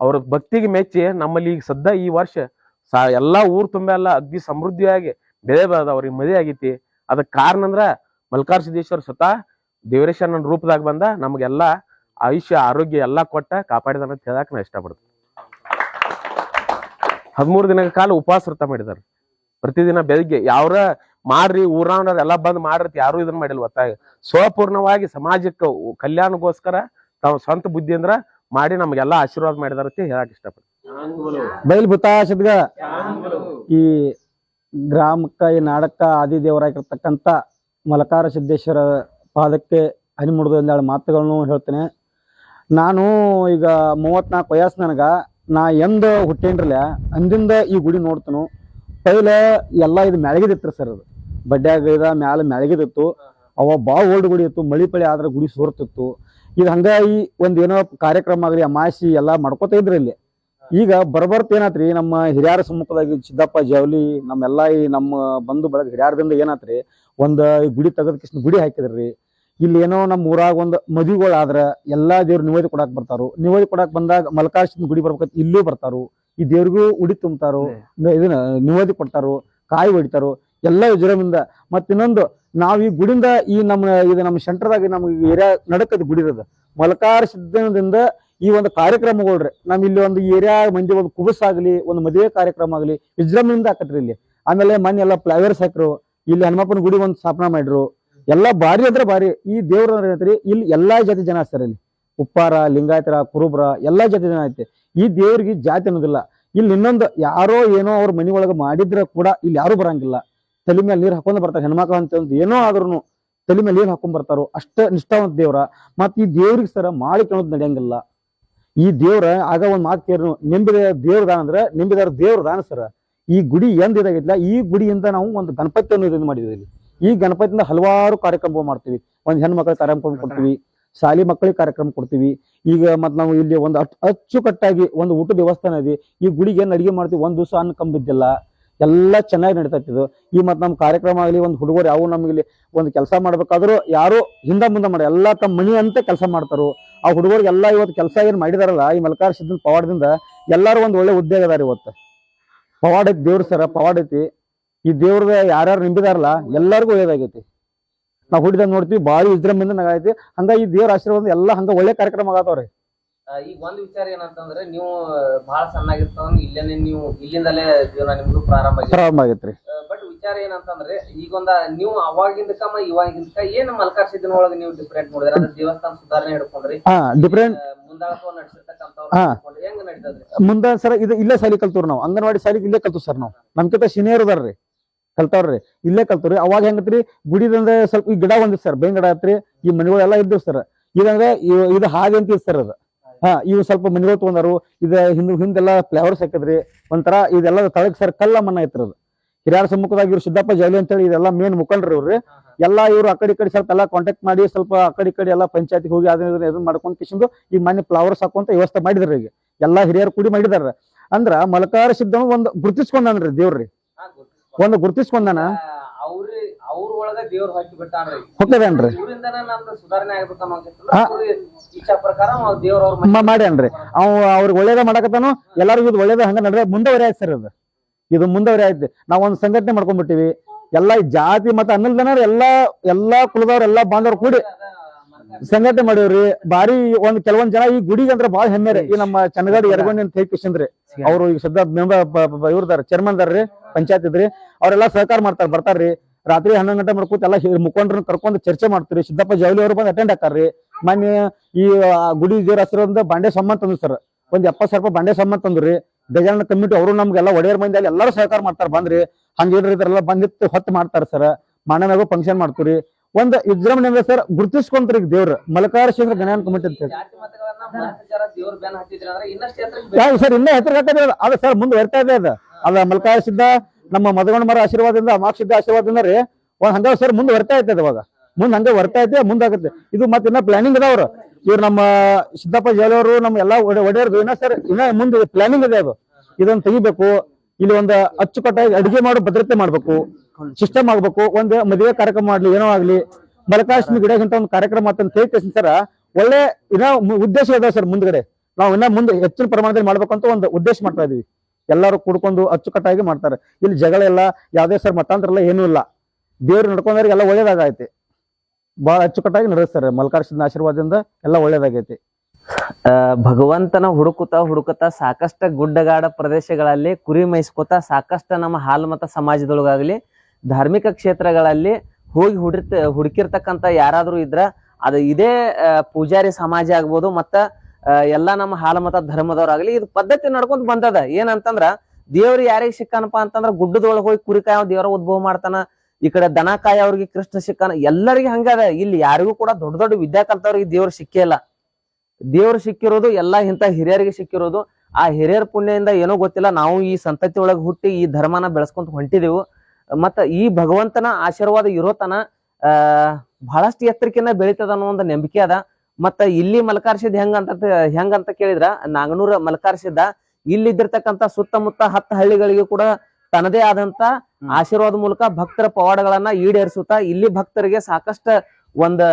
Speaker 7: ಅವ್ರ ಭಕ್ತಿಗೆ ಮೆಚ್ಚಿ ನಮ್ಮಲ್ಲಿ ಈಗ ಸದ್ದ ಈ ವರ್ಷ ಸಾ, ಎಲ್ಲಾ ಊರ್ ತುಂಬ ಎಲ್ಲ ಅಗ್ದಿ ಸಮೃದ್ಧಿಯಾಗಿ ಬೆಳೆ ಬರದ ಅವ್ರಿಗೆ ಮದುವೆ ಆಗೈತಿ. ಅದಕ್ಕೆ ಕಾರಣ ಅಂದ್ರ ಮಲ್ಕಾರ್ ಸಿದ್ದೇಶ್ವರ ಸ್ವತಃ ದೇವರೇಶನ ರೂಪದಾಗ ಬಂದ ನಮಗೆಲ್ಲ ಆಯುಷ್ಯ, ಆರೋಗ್ಯ ಎಲ್ಲಾ ಕೊಟ್ಟ ಕಾಪಾಡಿದ ಅಂತ ಹೇಳಕ್ ನಾ ಇಷ್ಟಪಡ್ತೀನಿ. ಹದಿಮೂರು ದಿನ ಕಾಲ ಉಪವಾಸ ವ್ರತ ಮಾಡಿದಾರ. ಪ್ರತಿದಿನ ಬೆಳಿಗ್ಗೆ ಯಾವ್ರ ಮಾಡ್ರಿ ಊರವ್ರ ಎಲ್ಲ ಬಂದ್ ಮಾಡ್ರಿ ಅಂತ ಯಾರು ಇದನ್ನ ಮಾಡಿಲ್ಲ ಒತ್ತಾಯ ಸ್ವಪೂರ್ಣವಾಗಿ ಸಮಾಜಕ್ಕೆ ಕಲ್ಯಾಣಗೋಸ್ಕರ ತಾವು ಸ್ವಂತ ಬುದ್ಧಿಯಿಂದ ಮಾಡಿ ನಮ್ಗೆಲ್ಲಾ ಆಶೀರ್ವಾದ ಮಾಡಿದಾರ ಅಂತ ಹೇಳಕ್ ಇಷ್ಟಪಡ್ತೀನಿ.
Speaker 5: ಬೈಲ್ ಭೂತಾಶದ್ಗ ಈ ಗ್ರಾಮಕ್ಕ, ಈ ನಾಡಕ್ಕ ಆದಿದೇವರಾಗಿರ್ತಕ್ಕಂಥ ಮಲಕಾರ ಸಿದ್ದೇಶ್ವರ ಪಾದಕ್ಕೆ ಹನಿ ಮುಡಿದು ಒಂದೆರಡು ಮಾತುಗಳನ್ನು ಹೇಳ್ತೇನೆ. ನಾನು ಈಗ ಮೂವತ್ನಾಲ್ಕು ವಯಸ್ಸು ನನಗ. ನಾ ಎಂದ ಹುಟ್ಟೇನ್ರಲ್ಲ ಅಂದಿಂದ ಈ ಗುಡಿ ನೋಡ್ತನು. ಪೈಲ ಎಲ್ಲ ಇದು ಮ್ಯಾಳಗಿದಿತ್ತು ಸರ್ ಅದು. ಬಡ್ಡ್ಯಾಗ ಇದ, ಮ್ಯಾಲ ಮ್ಯಾಳಗಿದಿತ್ತು ಅವ ಭಾಳ ಓಲ್ಡ್ ಗುಡಿ ಇತ್ತು, ಮಳಿ ಪಳಿ ಆದ್ರೆ ಗುಡಿ ಸೋರ್ತಿತ್ತು. ಇದು ಹಂಗ ಈ ಒಂದ್ ಏನೋ ಕಾರ್ಯಕ್ರಮ ಆಗಲಿ, ಅಮಾಸಿ ಎಲ್ಲ ಮಾಡ್ಕೋತ ಇದ್ರಿ ಇಲ್ಲಿ. ಈಗ ಬರಬರ್ತ ಏನಾತ್ರಿ, ನಮ್ಮ ಹಿರಿಯರ ಸಮ್ಮುಖದಾಗ ಸಿದ್ದಪ್ಪ ಜವಲಿ ನಮ್ಮೆಲ್ಲ ಈ ನಮ್ಮ ಬಂಧು ಬಳಗ ಹಿರಿಯರದಿಂದ ಏನಾತ್ರಿ, ಒಂದ್ ಗುಡಿ ತೆಗೆದ ಕಿಶನ್ ಗುಡಿ ಹಾಕಿದ್ರಿ. ಇಲ್ಲಿ ಏನೋ ನಮ್ಮ ಊರಾಗ ಒಂದು ಮದ್ವಿಗಳು ಆದ್ರೆ ಎಲ್ಲಾ ದೇವ್ರ ನಿವೇದಿ ಕೊಡಾಕ್ ಬರ್ತಾರು. ನಿವೇದಿ ಕೊಡಾಕ್ ಬಂದಾಗ ಮಲ್ಕಾರ್ಶನ ಗುಡಿ ಬರ್ಬೇಕಂತ ಇಲ್ಲೂ ಬರ್ತಾರು. ಈ ದೇವ್ರಿಗೂ ಉಡಿ ತುಂಬತಾರು. ಇದನ್ನ ನಿವೇದಿ ಕೊಡ್ತಾರು ಕಾಯಿ ಹೊಡಿತಾರು ಎಲ್ಲ ವಿಜೃಂಭಣೆಯಿಂದ. ಮತ್ತೆ ಇನ್ನೊಂದು ನಾವ್ ಈ ಗುಡಿಯಿಂದ ಈ ನಮ್ಮ ಇದು ನಮ್ಮ ಸೆಂಟರ್ದಾಗ ನಮ್ಗೆ ಏರಿಯಾ ನಡಕದ ಗುಡಿ ಇರೋದು. ಮಲಕಾರ ಸಿದ್ಧದಿಂದ ಈ ಒಂದು ಕಾರ್ಯಕ್ರಮಗಳ್ರಿ. ನಮ್ ಇಲ್ಲಿ ಒಂದು ಏರಿಯಾ ಮಂದಿ ಒಂದು ಕುಬಸ್ ಆಗ್ಲಿ ಒಂದು ಮದುವೆ ಕಾರ್ಯಕ್ರಮ ಆಗ್ಲಿ ವಿಜೃಂಭಣೆಯಿಂದ ಹಾಕತ್ರಿ ಇಲ್ಲಿ. ಆಮೇಲೆ ಮನೆ ಎಲ್ಲ ಫ್ಲೈವರ್ಸ್ ಹಾಕ್ರು. ಇಲ್ಲಿ ಹನುಮಪ್ಪನ ಗುಡಿ ಒಂದು ಸ್ಥಾಪನಾ ಮಾಡ್ರು. ಎಲ್ಲಾ ಭಾರಿ ಅಂದ್ರೆ ಭಾರಿ ಈ ದೇವ್ರ ಏನೈತ್ರಿ? ಇಲ್ಲಿ ಎಲ್ಲಾ ಜಾತಿ ಜನ ಆಸ್ತಾರೆ ಇಲ್ಲಿ. ಉಪ್ಪಾರ, ಲಿಂಗಾಯತರ, ಕುರುಬ್ರ, ಎಲ್ಲಾ ಜಾತಿ ಜನ ಐತಿ. ಈ ದೇವ್ರಿಗೆ ಜಾತಿ ಅನ್ನೋದಿಲ್ಲ. ಇಲ್ಲಿ ಇನ್ನೊಂದು ಯಾರೋ ಏನೋ ಅವ್ರ ಮನಿ ಒಳಗ ಮಾಡಿದ್ರೆ ಕೂಡ ಇಲ್ಲಿ ಯಾರು ಬರಂಗಿಲ್ಲ. ತಲೆ ಮೇಲೆ ನೀರು ಹಾಕೊಂಡು ಬರ್ತಾರೆ. ಹೆಣ್ಮಕ್ಳು ಅಂತ ಏನೋ ಆದ್ರೂ ತಲೆ ಮೇಲೆ ನೀರು ಹಾಕೊಂಡ್ ಬರ್ತಾರೋ ಅಷ್ಟ ನಿಷ್ಠಾವಂತ ದೇವ್ರ. ಮತ್ ಈ ದೇವ್ರಿಗೆ ಸರ ಮಾಡಿ ಕಾಣೋದ್ ನಡೆಯಂಗಿಲ್ಲ. ಈ ದೇವ್ರ ಆಗ ಒಂದ್ ಮಾತು ಕೇರ್ ನಿಂಬಿದ ದೇವ್ರ ದಾನ ಅಂದ್ರೆ ನಿಂಬಿದಾರ ದೇವ್ರ ದಾನ ಸರ. ಈ ಗುಡಿ ಎಂದ ಇದಾಗಿಲ್ಲ ಈ ಗುಡಿಯಿಂದ ನಾವು ಒಂದು ಗಣಪತಿಯನ್ನು ಇದನ್ನು ಮಾಡಿದ್ವಿ ಇಲ್ಲಿ. ಈ ಗಣಪತಿಯಿಂದ ಹಲವಾರು ಕಾರ್ಯಕ್ರಮ ಮಾಡ್ತೀವಿ. ಒಂದ್ ಹೆಣ್ಮಕ್ಳಿಗೆ ಕಾರ್ಯಕ್ರಮ ಕೊಡ್ತೀವಿ, ಶಾಲಿ ಮಕ್ಕಳಿಗೆ ಕಾರ್ಯಕ್ರಮ ಕೊಡ್ತೀವಿ. ಈಗ ಮತ್ತೆ ನಾವು ಇಲ್ಲಿ ಒಂದು ಅಚ್- ಅಚ್ಚುಕಟ್ಟಾಗಿ ಒಂದು ಊಟ ದೇವಸ್ಥಾನ ಇದೆ. ಈ ಗುಡಿಗೆ ಏನು ಅಡಿಗೆ ಮಾಡ್ತೀವಿ? ಒಂದು ದಿವಸ ಅನ್ನ ಕಂಬಿದ್ದಿಲ್ಲ ಎಲ್ಲ ಚೆನ್ನಾಗಿ ನಡೀತಾ ಇದು ಈ ಮತ್ತು ನಮ್ಮ ಕಾರ್ಯಕ್ರಮ ಆಗಲಿ, ಒಂದು ಹುಡುಗರು ಯಾವ ನಮ್ಗೆ ಒಂದು ಕೆಲಸ ಮಾಡ್ಬೇಕಾದ್ರೂ ಯಾರು ಹಿಂದ ಮುಂದೆ ಮಾಡಿ ಎಲ್ಲ ತಮ್ಮ ಮನಿ ಅಂತ ಕೆಲಸ ಮಾಡ್ತಾರು. ಆ ಹುಡುಗರಿಗೆ ಎಲ್ಲಾ ಇವತ್ತು ಕೆಲಸ ಏನು ಮಾಡಿದಾರಲ್ಲ, ಈ ಮಲ್ಕಾರ ಸಿದ್ಧನ ಪವಾಡದಿಂದ ಎಲ್ಲರೂ ಒಂದು ಒಳ್ಳೆ ಉದ್ಯೋಗ ಅದಾರ ಇವತ್ತು. ಪವಾಡ ಐತಿ ದೇವ್ರ ಸರ ಪವಾಡ ಐತಿ ಈ ದೇವ್ರದ ಯಾರ್ಯಾರು ನಿಂಬಿದಾರಲ್ಲ ಎಲ್ಲರಿಗೂ ಒಳ್ಳೇದಾಗೈತಿ. ನಾವು ಹುಟ್ಟಿದಾಗ ನೋಡ್ತೀವಿ ಬಾಳಿ ವಿಜೃಂಭಣೆಯಿಂದ ನಗಾಯ್ತಿ. ಹಂಗ ಈ ದೇವ್ರ ಆಶೀರ್ವಾದ ಎಲ್ಲ ಹಂಗ ಒಳ್ಳೆ ಕಾರ್ಯಕ್ರಮ ಆಗತ್ತವ್ರಿ.
Speaker 1: ಈಗ ಒಂದ್ ವಿಚಾರ ಏನಂತಂದ್ರೆ ನೀವು ಬಹಳ ಸಣ್ಣಾಗಿರ್ತಾವ ಇಲ್ಲೇನೆ ನೀವು ಇಲ್ಲಿಂದಲೇ ಜೀವನ ನಿಮ್ದು ಪ್ರಾರಂಭ
Speaker 5: ಪ್ರಾರಂಭ ಆಗೈತ್ರಿ.
Speaker 1: ಬಟ್ ವಿಚಾರ ಏನಂತಂದ್ರೆ ಈಗೊಂದ ನೀವು ಅವಾಗಿಂದ ಇವಾಗಿಂದ ಏನ್ ಮಲ್ಕಾರ್ ಸಿದ್ದಿನ ಒಳಗೆ ನೀವು ಡಿಫ್ರೆಂಟ್ ನೋಡಿದ್ರೆ? ಅಂದ್ರೆ ದೇವಸ್ಥಾನ ಸುಧಾರಣೆ ಹಿಡ್ಕೊಂಡ್ರಿ?
Speaker 5: ಡಿಫ್ರೆಂಟ್
Speaker 1: ಮುಂದಾಳತ್ವ ನಡೆಸಿರ್ತಕ್ಕಂಥವ್ರು. ಹೆಂಗ್ ನಡೀತದ್ರಿ
Speaker 5: ಮುಂದ ಸರ ಇದು ಇಲ್ಲೇ ಸಾಲಿ ಕಲ್ತವ್ರಿ ನಾವು. ಅಂಗನವಾಡಿ ಸಾಲಿಗೆ ಇಲ್ಲೇ ಕಲ್ತು ಸರ್ ನಾವು. ನಮ್ಕಿಂತ ಸೀನಿಯರ್ ಅದಾರ್ರಿ. ಕಲ್ತವ್ರಿ. ಇಲ್ಲೇ ಕಲ್ತವ್ರಿ. ಅವಾಗ ಹೆಂಗತ್ರಿ? ಗುಡಿದಂದ್ರೆ ಸ್ವಲ್ಪ ಈ ಗಿಡ ಒಂದಿತ್ತು ಸರ್, ಬೇವಿನ ಗಿಡ ಆತ್ರಿ ಈ ಮನೆಗಳೆಲ್ಲ ಇದ್ದವು ಸರ್. ಇದಂದ್ರೆ ಇದು ಹಾಗೆ ಅಂತ ಸರ್ ಅದು. ಹಾ, ಇವು ಸ್ವಲ್ಪ ಮನೆಗಳು ತಗೊಂಡಾರು. ಇದ ಹಿಂದ್ ಹಿಂದೆಲ್ಲ ಫ್ಲವರ್ಸ್ ಹಾಕಿದ್ರಿ. ಒಂಥರ ಇದೆಲ್ಲ ತಳಕ್ ಸರ್ ಕಲ್ಲ ಮಣ್ಣ ಐತ್ರಿ ಅದು. ಹಿರಿಯರ ಸಮ್ಮುಖದಾಗ ಇವ್ರು ಸಿದ್ದಪ್ಪ ಜೈಲಿ ಅಂತೇಳಿ ಇದೆಲ್ಲ ಮೇನ್ ಮುಖಂಡ್ರಿ ಇವ್ರಿ. ಎಲ್ಲಾ ಇವ್ರು ಆ ಕಡೆ ಈ ಕಡೆ ಸ್ವಲ್ಪ ಎಲ್ಲ ಕಾಂಟ್ಯಾಕ್ಟ್ ಮಾಡಿ ಸ್ವಲ್ಪ ಆ ಕಡೆ ಈ ಕಡೆ ಎಲ್ಲ ಪಂಚಾಯತಿಗೆ ಹೋಗಿ ಅದನ್ನ ಇದನ್ನ ಮಾಡ್ಕೊಂಡ್ ಕಿಶಿಂದು ಈ ಮನೆ ಫ್ಲವರ್ಸ್ ಹಾಕುವಂತ ವ್ಯವಸ್ಥೆ ಮಾಡಿದ್ರಿ ಈಗ. ಎಲ್ಲಾ ಹಿರಿಯರು ಕೂಡಿ ಮಾಡಿದಾರ. ಅಂದ್ರ ಮಲಕಾರ ಸಿದ್ಧ ಒಂದು ಗುರುತಿಸ್ಕೊಂಡ್ರಿ ದೇವ್ರಿ. ಒಂದು ಗುರುತಿಸ್ಕೊಂಡನ?
Speaker 1: ಅವ್ರಿ ಅವ್ರ ಒಳಗ ದೇವ್ರ ಹಾಕಿ ಬಿಟ್ಟಾನ್ರಿ.
Speaker 5: ಹೊಕ್ಕದೇನ್ರಿ?
Speaker 1: ಇವರಿಂದನ ನಮ್ದು ಸುಧಾರಣೆ ಆಗ್ಬೇಕನ್ನೋ
Speaker 5: ಹಾ.
Speaker 1: ಇಚ್ಛಾ ಪ್ರಕಾರ ದೇವ್ರ ಅವ್ರ
Speaker 5: ಮ- ಮಾಡ್ಯಾನ್ರಿ. ಅವ್ ಅವ್ರಿಗೆ ಒಳ್ಳೇದ ಮಾಡಕತ್ತಾನು ಎಲ್ಲಾರಿಗೂ ಇದು ಒಳ್ಳೇದ ಹಂಗ ನಡ್ರೆ ಮುಂದವರೇ ಆಯ್ತು ಸರ್ ಇದು. ಇದು ಮುಂದವರೇ ಆಯ್ತು. ನಾವ್ ಒಂದ್ ಸಂಘಟನೆ ಮಾಡ್ಕೊಂಡ್ಬಿಟ್ಟಿವಿ. ಎಲ್ಲಾ ಜಾತಿ ಮತ್ತೆ ಅನ್ನಲ್ದನ ಎಲ್ಲಾ ಎಲ್ಲಾ ಕುಲದವ್ರ ಎಲ್ಲಾ ಬಾಂಧವ್ರು ಕೂಡಿ ಸಂಘಟನೆ ಮಾಡಿವ್ರಿ. ಬಾರಿ ಒಂದ್ ಕೆಲವೊಂದ್ ಜನ ಈ ಗುಡಿಗೆ ಅಂದ್ರೆ ಬಾಳ ಹೆಮ್ಮೆ ರೀ. ಈ ನಮ್ಮ ಚನ್ನಗಾಡಿ ಎರಗೊಂಡಿನ ಅಂತ ಹೇಳಿ ಅವ್ರು ಈಗ ಸದ್ಯ ಮೆಂಬರ್ ಇವ್ರದಾರ ಚೇರ್ಮನ್ ದಾರ್ರಿ ಪಂಚಾಯತ್ ಇದ್ರಿ. ಅವ್ರೆಲ್ಲಾ ಸಹಕಾರ ಮಾಡ್ತಾರ ಬರ್ತಾರ್ರಿ ರಾತ್ರಿ ಹನ್ನೊಂದು ಗಂಟೆ ಮಾಡ್ಕೊತ ಎಲ್ಲ ಮುಖಂಡ್ರನ್ನ ಕರ್ಕೊಂಡು ಚರ್ಚೆ ಮಾಡ್ತೀರಿ ಸಿದ್ದಪ್ಪ ಜವಲಿ ಅವರು ಬಂದು ಅಟೆಂಡ್ ಹಾಕಾರ್ರಿ ಮೊನ್ನೆ ಈ ಗುಡಿ ದೇವ್ರ ಹಸಿರಿಂದ ಬಾಂಡೆ ಸಂಬಂಧ ತಂದ್ರು ಸರ್. ಒಂದ್ ಎಪ್ಪತ್ ಸಾವಿರ ರೂಪಾಯಿ ಬಾಂಡೆ ಸಂಬಂಧ ತಂದ್ರಿ ಗಜಾನನ ಕಮಿಟಿ ಅವರು ನಮ್ಗೆಲ್ಲ ಒಡೆಯರ್ ಮಂದಿ ಅಲ್ಲಿ ಎಲ್ಲರೂ ಸಹಕಾರ ಮಾಡ್ತಾರ ಬಂದ್ರಿ. ಹಂಗೇನ್ರಿ ಇದ್ರೆಲ್ಲ ಬಂದಿತ್ತು ಹೊತ್ತು ಮಾಡ್ತಾರ ಸರ್. ಮಣ್ಣನಾಗೂ ಫಂಕ್ಷನ್ ಮಾಡ್ತೀರಿ ಒಂದ್ ವಿಜೃಂಭಣೆ ಸರ್ ಗುರುತಿಸ್ಕೊಂತಾರ ಈಗ ದೇವ್ರ. ಮಲಕಾರ ಶೇಖರ ಗಣಾನ ಕಮಿಟಿ ಅಂತ ಹೇಳಿ.
Speaker 1: ಜಾತಿ ಮತಗಳನ್ನ ಮನಸ್ಸು ಜರ ದೇವ್ರ ಬೆನ್ನ ಹತ್ತಿದ್ರಿ ಅಂದ್ರೆ ಇನ್ನಷ್ಟು ಎತ್ತರಕ್ಕೆ
Speaker 5: ಸರ್ ಇನ್ನೂ ಹೆಸರು ಅದು ಸರ್ ಮುಂದೆ ಬರ್ತಾ ಇದೆ ಅದು. ಅದ ಮಲಕಾರ ಸಿದ್ಧ ನಮ್ಮ ಮದಗೊಂಡ ಮರ ಆಶೀರ್ವಾದದಿಂದ ಮಾಕ್ ಸಿದ್ಧ ಆಶೀರ್ವಾದದಿಂದ ರೀ ಒಂದ್ ಹಂಗ ಸರ್ ಮುಂದೆ ಬರ್ತಾ ಐತೆ ಅವಾಗ. ಮುಂದ್ ಹಂಗೆ ಬರ್ತಾ ಐತೆ ಮುಂದಾಗುತ್ತೆ. ಇದು ಮತ್ತೆ ಇನ್ನ ಪ್ಲಾನಿಂಗ್ ಅದಾವ್ರ ಇವ್ರು ನಮ್ಮ ಸಿದ್ದಪ್ಪ ಜೈಲವರು ನಮ್ಮ ಎಲ್ಲಾ ಒಡೆಯರ್ದು ಇನ್ನ ಸರ್ ಇನ್ನ ಮುಂದೆ ಪ್ಲಾನಿಂಗ್ ಇದೆ ಅದು. ಇದನ್ನ ತೆಗಿಬೇಕು. ಇಲ್ಲಿ ಒಂದು ಅಚ್ಚುಕಟ್ಟಾಗಿ ಅಡಿಗೆ ಮಾಡೋ ಭದ್ರತೆ ಮಾಡ್ಬೇಕು. ಸಿಸ್ಟಮ್ ಆಗ್ಬೇಕು ಒಂದು ಮದುವೆ ಕಾರ್ಯಕ್ರಮ ಮಾಡ್ಲಿ ಏನೋ ಆಗ್ಲಿ ಮಲಕಾಶ್ಮಿ ಗಿಡಗಿಂತ ಒಂದು ಕಾರ್ಯಕ್ರಮ ಅಂತ ಹೇಳಿ ಸರ್ ಒಳ್ಳೆ ಏನೋ ಉದ್ದೇಶ ಇದೆ ಸರ್ ಮುಂದ್ಗಡೆ. ನಾವು ಇನ್ನ ಮುಂದೆ ಹೆಚ್ಚಿನ ಪ್ರಮಾಣದಲ್ಲಿ ಮಾಡ್ಬೇಕಂತ ಒಂದು ಉದ್ದೇಶ ಮಾಡ್ತಾ ಇದೀವಿ. ಎಲ್ಲರೂ ಕೂಡ್ಕೊಂಡು ಅಚ್ಚುಕಟ್ಟಾಗಿ ಮಾಡ್ತಾರೆ. ಇಲ್ಲಿ ಜಗಳ ಎಲ್ಲ ಯಾವ್ದೇ ಸರ್ ಮತಾಂತರ ಎಲ್ಲ ಏನೂ ಇಲ್ಲ. ದೇವ್ರು ನಡ್ಕೊಂಡ್ರೆ ಎಲ್ಲ ಒಳ್ಳೇದಾಗೈತಿ. ಬಹಳ ಅಚ್ಚುಕಟ್ಟಾಗಿ ನಡೆಸ್ತಾರೆ ಮಲ್ಕಾರ್ಸಿನ ಆಶೀರ್ವಾದದಿಂದ ಎಲ್ಲ ಒಳ್ಳೇದಾಗೈತಿ.
Speaker 1: ಭಗವಂತನ ಹುಡುಕುತ್ತಾ ಹುಡುಕುತ್ತಾ ಸಾಕಷ್ಟು ಗುಡ್ಡಗಾಡ ಪ್ರದೇಶಗಳಲ್ಲಿ ಕುರಿ ಮೇಯಿಸ್ಕೊತ ಸಾಕಷ್ಟು ನಮ್ಮ ಹಾಲು ಮತ ಸಮಾಜದೊಳಗಾಗ್ಲಿ ಧಾರ್ಮಿಕ ಕ್ಷೇತ್ರಗಳಲ್ಲಿ ಹೋಗಿ ಹುಡಿರ್ತ ಹುಡುಕಿರ್ತಕ್ಕಂಥ ಯಾರಾದರೂ ಇದ್ರ ಅದು ಇದೇ ಪೂಜಾರಿ ಸಮಾಜ ಆಗ್ಬೋದು ಮತ್ತ ಎಲ್ಲ ನಮ್ಮ ಹಾಲಮತ ಧರ್ಮದವರಾಗಲಿ ಇದು ಪದ್ಧತಿ ನಡ್ಕೊಂಡ್ ಬಂದದ. ಏನಂತಂದ್ರ, ದೇವ್ರು ಯಾರಿಗೆ ಸಿಕ್ಕನಪ್ಪ ಅಂತಂದ್ರ ಗುಡ್ಡದೊಳಗೆ ಹೋಗಿ ಕುರಿಕಾಯ ದೇವರ ಉದ್ಭವ ಮಾಡ್ತಾನ, ಈ ಕಡೆ ದನ ಅವ್ರಿಗೆ ಕೃಷ್ಣ ಸಿಕ್ಕಾನ, ಎಲ್ಲರಿಗೂ ಹಂಗದ ಇಲ್ಲಿ ಯಾರಿಗೂ ಕೂಡ ದೊಡ್ಡ ದೊಡ್ಡ ವಿದ್ಯಾ ಕಲ್ತವ್ರಿಗೆ ದೇವ್ರು ಸಿಕ್ಕೇ ಇಲ್ಲ. ದೇವ್ರು ಸಿಕ್ಕಿರೋದು ಎಲ್ಲ ಇಂತ ಹಿರಿಯರಿಗೆ ಸಿಕ್ಕಿರೋದು. ಆ ಹಿರಿಯರ ಪುಣ್ಯದಿಂದ ಏನೋ ಗೊತ್ತಿಲ್ಲ. ನಾವು ಈ ಸಂತತಿ ಒಳಗೆ ಹುಟ್ಟಿ ಈ ಧರ್ಮನ ಬೆಳೆಸ್ಕೊಂತ ಹೊಂಟಿದೆವು. ಮತ್ತ ಈ ಭಗವಂತನ ಆಶೀರ್ವಾದ ಇರೋತನ ಆ ಬಹಳಷ್ಟು ಎತ್ತರಕ್ಕಿನ್ನ ಬೆಳೀತದ ಅನ್ನೋ ಒಂದು ನಂಬಿಕೆ ಅದ. ಮತ್ತ ಇಲ್ಲಿ ಮಲಕಾರ್ಸಿದ್ ಹೆಂಗ ಅಂತ ಕೇಳಿದ್ರ ನಾಗನೂರ ಮಲಕಾರ್ಸಿದ್ದ ಇಲ್ಲಿದ್ದಿರ್ತಕ್ಕಂತ ಸುತ್ತಮುತ್ತ ಹತ್ತು ಹಳ್ಳಿಗಳಿಗೆ ಕೂಡ ತನ್ನದೇ ಆದಂತ ಆಶೀರ್ವಾದ ಮೂಲಕ ಭಕ್ತರ ಪವಾಡಗಳನ್ನ ಈಡೇರಿಸುತ್ತಾ ಇಲ್ಲಿ ಭಕ್ತರಿಗೆ ಸಾಕಷ್ಟ ಒಂದ್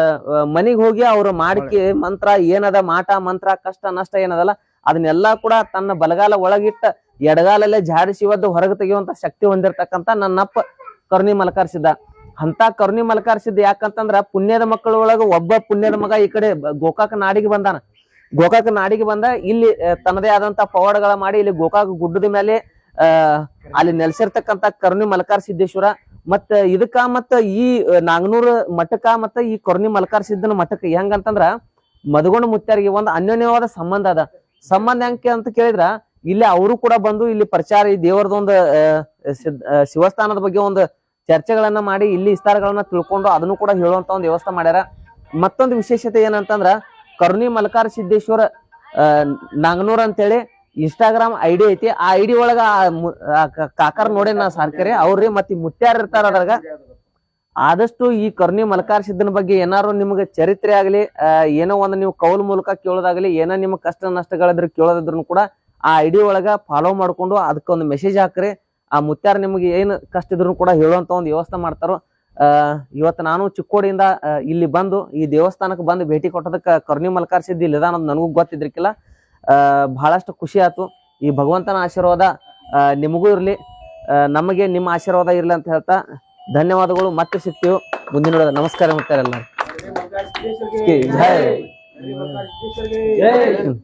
Speaker 1: ಮನಿಗ್ ಹೋಗಿ ಅವ್ರ ಮಾಡಿಕೆ ಮಂತ್ರ ಏನದ ಮಾಟ ಮಂತ್ರ ಕಷ್ಟ ನಷ್ಟ ಏನದಲ್ಲ ಅದನ್ನೆಲ್ಲಾ ಕೂಡ ತನ್ನ ಬಲಗಾಲ ಒಳಗಿಟ್ಟ ಎಡಗಾಲಲ್ಲೇ ಜಾಡಿಸಿ ಒದ್ದು ಹೊರಗೆ ತೆಗೆಯುವಂತ ಶಕ್ತಿ ಹೊಂದಿರತಕ್ಕಂತ ನನ್ನಪ್ಪ ಕರುಣಿ ಮಲಕಾರ್ಸಿದ್ದ. ಅಂತ ಕರುಣಿ ಮಲಕಾರ್ಸಿದ್ದ ಯಾಕಂತಂದ್ರ ಪುಣ್ಯದ ಮಕ್ಕಳ ಒಳಗ ಒಬ್ಬ ಪುಣ್ಯದ ಮಗ ಈ ಕಡೆ ಗೋಕಾಕ ನಾಡಿಗೆ ಬಂದಾನ. ಗೋಕಾಕ ನಾಡಿಗೆ ಬಂದ ಇಲ್ಲಿ ತನ್ನದೇ ಆದಂತ ಪವಾಡಗಳ ಮಾಡಿ ಇಲ್ಲಿ ಗೋಕಾಕ ಗುಡ್ಡದ ಮೇಲೆ ಅಲ್ಲಿ ನೆಲೆಸಿರ್ತಕ್ಕಂತ ಕರುಣಿ ಮಲಕಾರ್ ಸಿದ್ದೇಶ್ವರ ಮತ್ತ ಇದಕ್ಕ ಮತ್ತ ಈ ನಾಗನೂರ ನಾಗನೂರ್ ಮಠಕ್ಕ ಮತ್ತ ಈ ಕರುಣಿ ಮಲಕಾರ್ ಸಿದ್ದನ ಮಠಕ್ಕ ಹೆಂಗಂತಂದ್ರ ಮದಗೊಂಡ ಮುತ್ತಾರಿಗೆ ಒಂದು ಅನ್ಯೋನ್ಯವಾದ ಸಂಬಂಧ ಅದ. ಸಂಬಂಧ ಅಂಕೆ ಅಂತ ಕೇಳಿದ್ರ, ಇಲ್ಲಿ ಅವರು ಕೂಡ ಬಂದು ಇಲ್ಲಿ ಪ್ರಚಾರ ಈ ದೇವರದೊಂದು ಶಿವಸ್ಥಾನದ ಬಗ್ಗೆ ಒಂದು ಚರ್ಚೆಗಳನ್ನ ಮಾಡಿ, ಇಲ್ಲಿ ವಿಸ್ತಾರಗಳನ್ನ ತಿಳ್ಕೊಂಡು ಅದನ್ನು ಕೂಡ ಹೇಳುವಂತ ಒಂದು ವ್ಯವಸ್ಥೆ ಮಾಡ್ಯಾರ. ಮತ್ತೊಂದು ವಿಶೇಷತೆ ಏನಂತಂದ್ರ, ಕರುಣಿ ಮಲ್ಕಾರ ಸಿದ್ದೇಶ್ವರ ನಾಗನೂರ್ ಅಂತೇಳಿ ಇನ್ಸ್ಟಾಗ್ರಾಮ್ ಐಡಿ ಐತಿ. ಆ ಐಡಿ ಒಳಗ ಕಾಕರ್ ನೋಡಿ ನಾ ಸಾರ್ಕರಿ. ಅವ್ರಿ ಮತ್ತೆ ಮುತ್ಯಾರ ಇರ್ತಾರ ಅದ್ರಾಗ. ಆದಷ್ಟು ಈ ಕರ್ಣಿ ಮಲಕಾರ ಸಿದ್ದನ ಬಗ್ಗೆ ಏನಾರು ನಿಮ್ಗೆ ಚರಿತ್ರೆ ಆಗಲಿ ಏನೋ ಒಂದು ನೀವು ಕೌಲ್ ಮೂಲಕ ಕೇಳೋದಾಗಲಿ, ಏನೋ ನಿಮ್ಗೆ ಕಷ್ಟ ನಷ್ಟಗಳಿದ್ರೆ ಕೇಳೋದಿದ್ರು ಕೂಡ ಆ ಐಡಿ ಒಳಗ ಫಾಲೋ ಮಾಡ್ಕೊಂಡು ಅದಕ್ಕೊಂದು ಮೆಸೇಜ್ ಹಾಕ್ರಿ. ಆ ಮುತ್ಯಾರ ನಿಮ್ಗೆ ಏನು ಕಷ್ಟ ಇದ್ರು ಕೂಡ ಹೇಳುವಂತ ಒಂದು ವ್ಯವಸ್ಥೆ ಮಾಡ್ತಾರೋ ಇವತ್ತು ನಾನು ಚಿಕ್ಕೋಡಿಯಿಂದ ಇಲ್ಲಿ ಬಂದು ಈ ದೇವಸ್ಥಾನಕ್ಕೆ ಬಂದು ಭೇಟಿ ಕೊಟ್ಟದಕ್ಕೆ ಕರ್ಣಿ ಮಲ್ಕಾರ್ ಸಿದ್ದಿ ಇಲ್ಲದ ಅನ್ನೋದು ನನಗೂ ಗೊತ್ತಿದ್ರಿಕಿಲ್ಲ. ಬಹಳಷ್ಟು ಖುಷಿ ಆಯ್ತು. ಈ ಭಗವಂತನ ಆಶೀರ್ವಾದ ನಿಮಗೂ ಇರಲಿ. ನಮಗೆ ನಿಮ್ಮ ಆಶೀರ್ವಾದ ಇರ್ಲಿ ಅಂತ ಹೇಳ್ತಾ ಧನ್ಯವಾದಗಳು ಮತ್ತೆ ಸಿಗ್ತೀವಿ. ಮುಂದಿನ ನಮಸ್ಕಾರ ಮುತ್ಯಾರೆಲ್ಲ ಜೈ.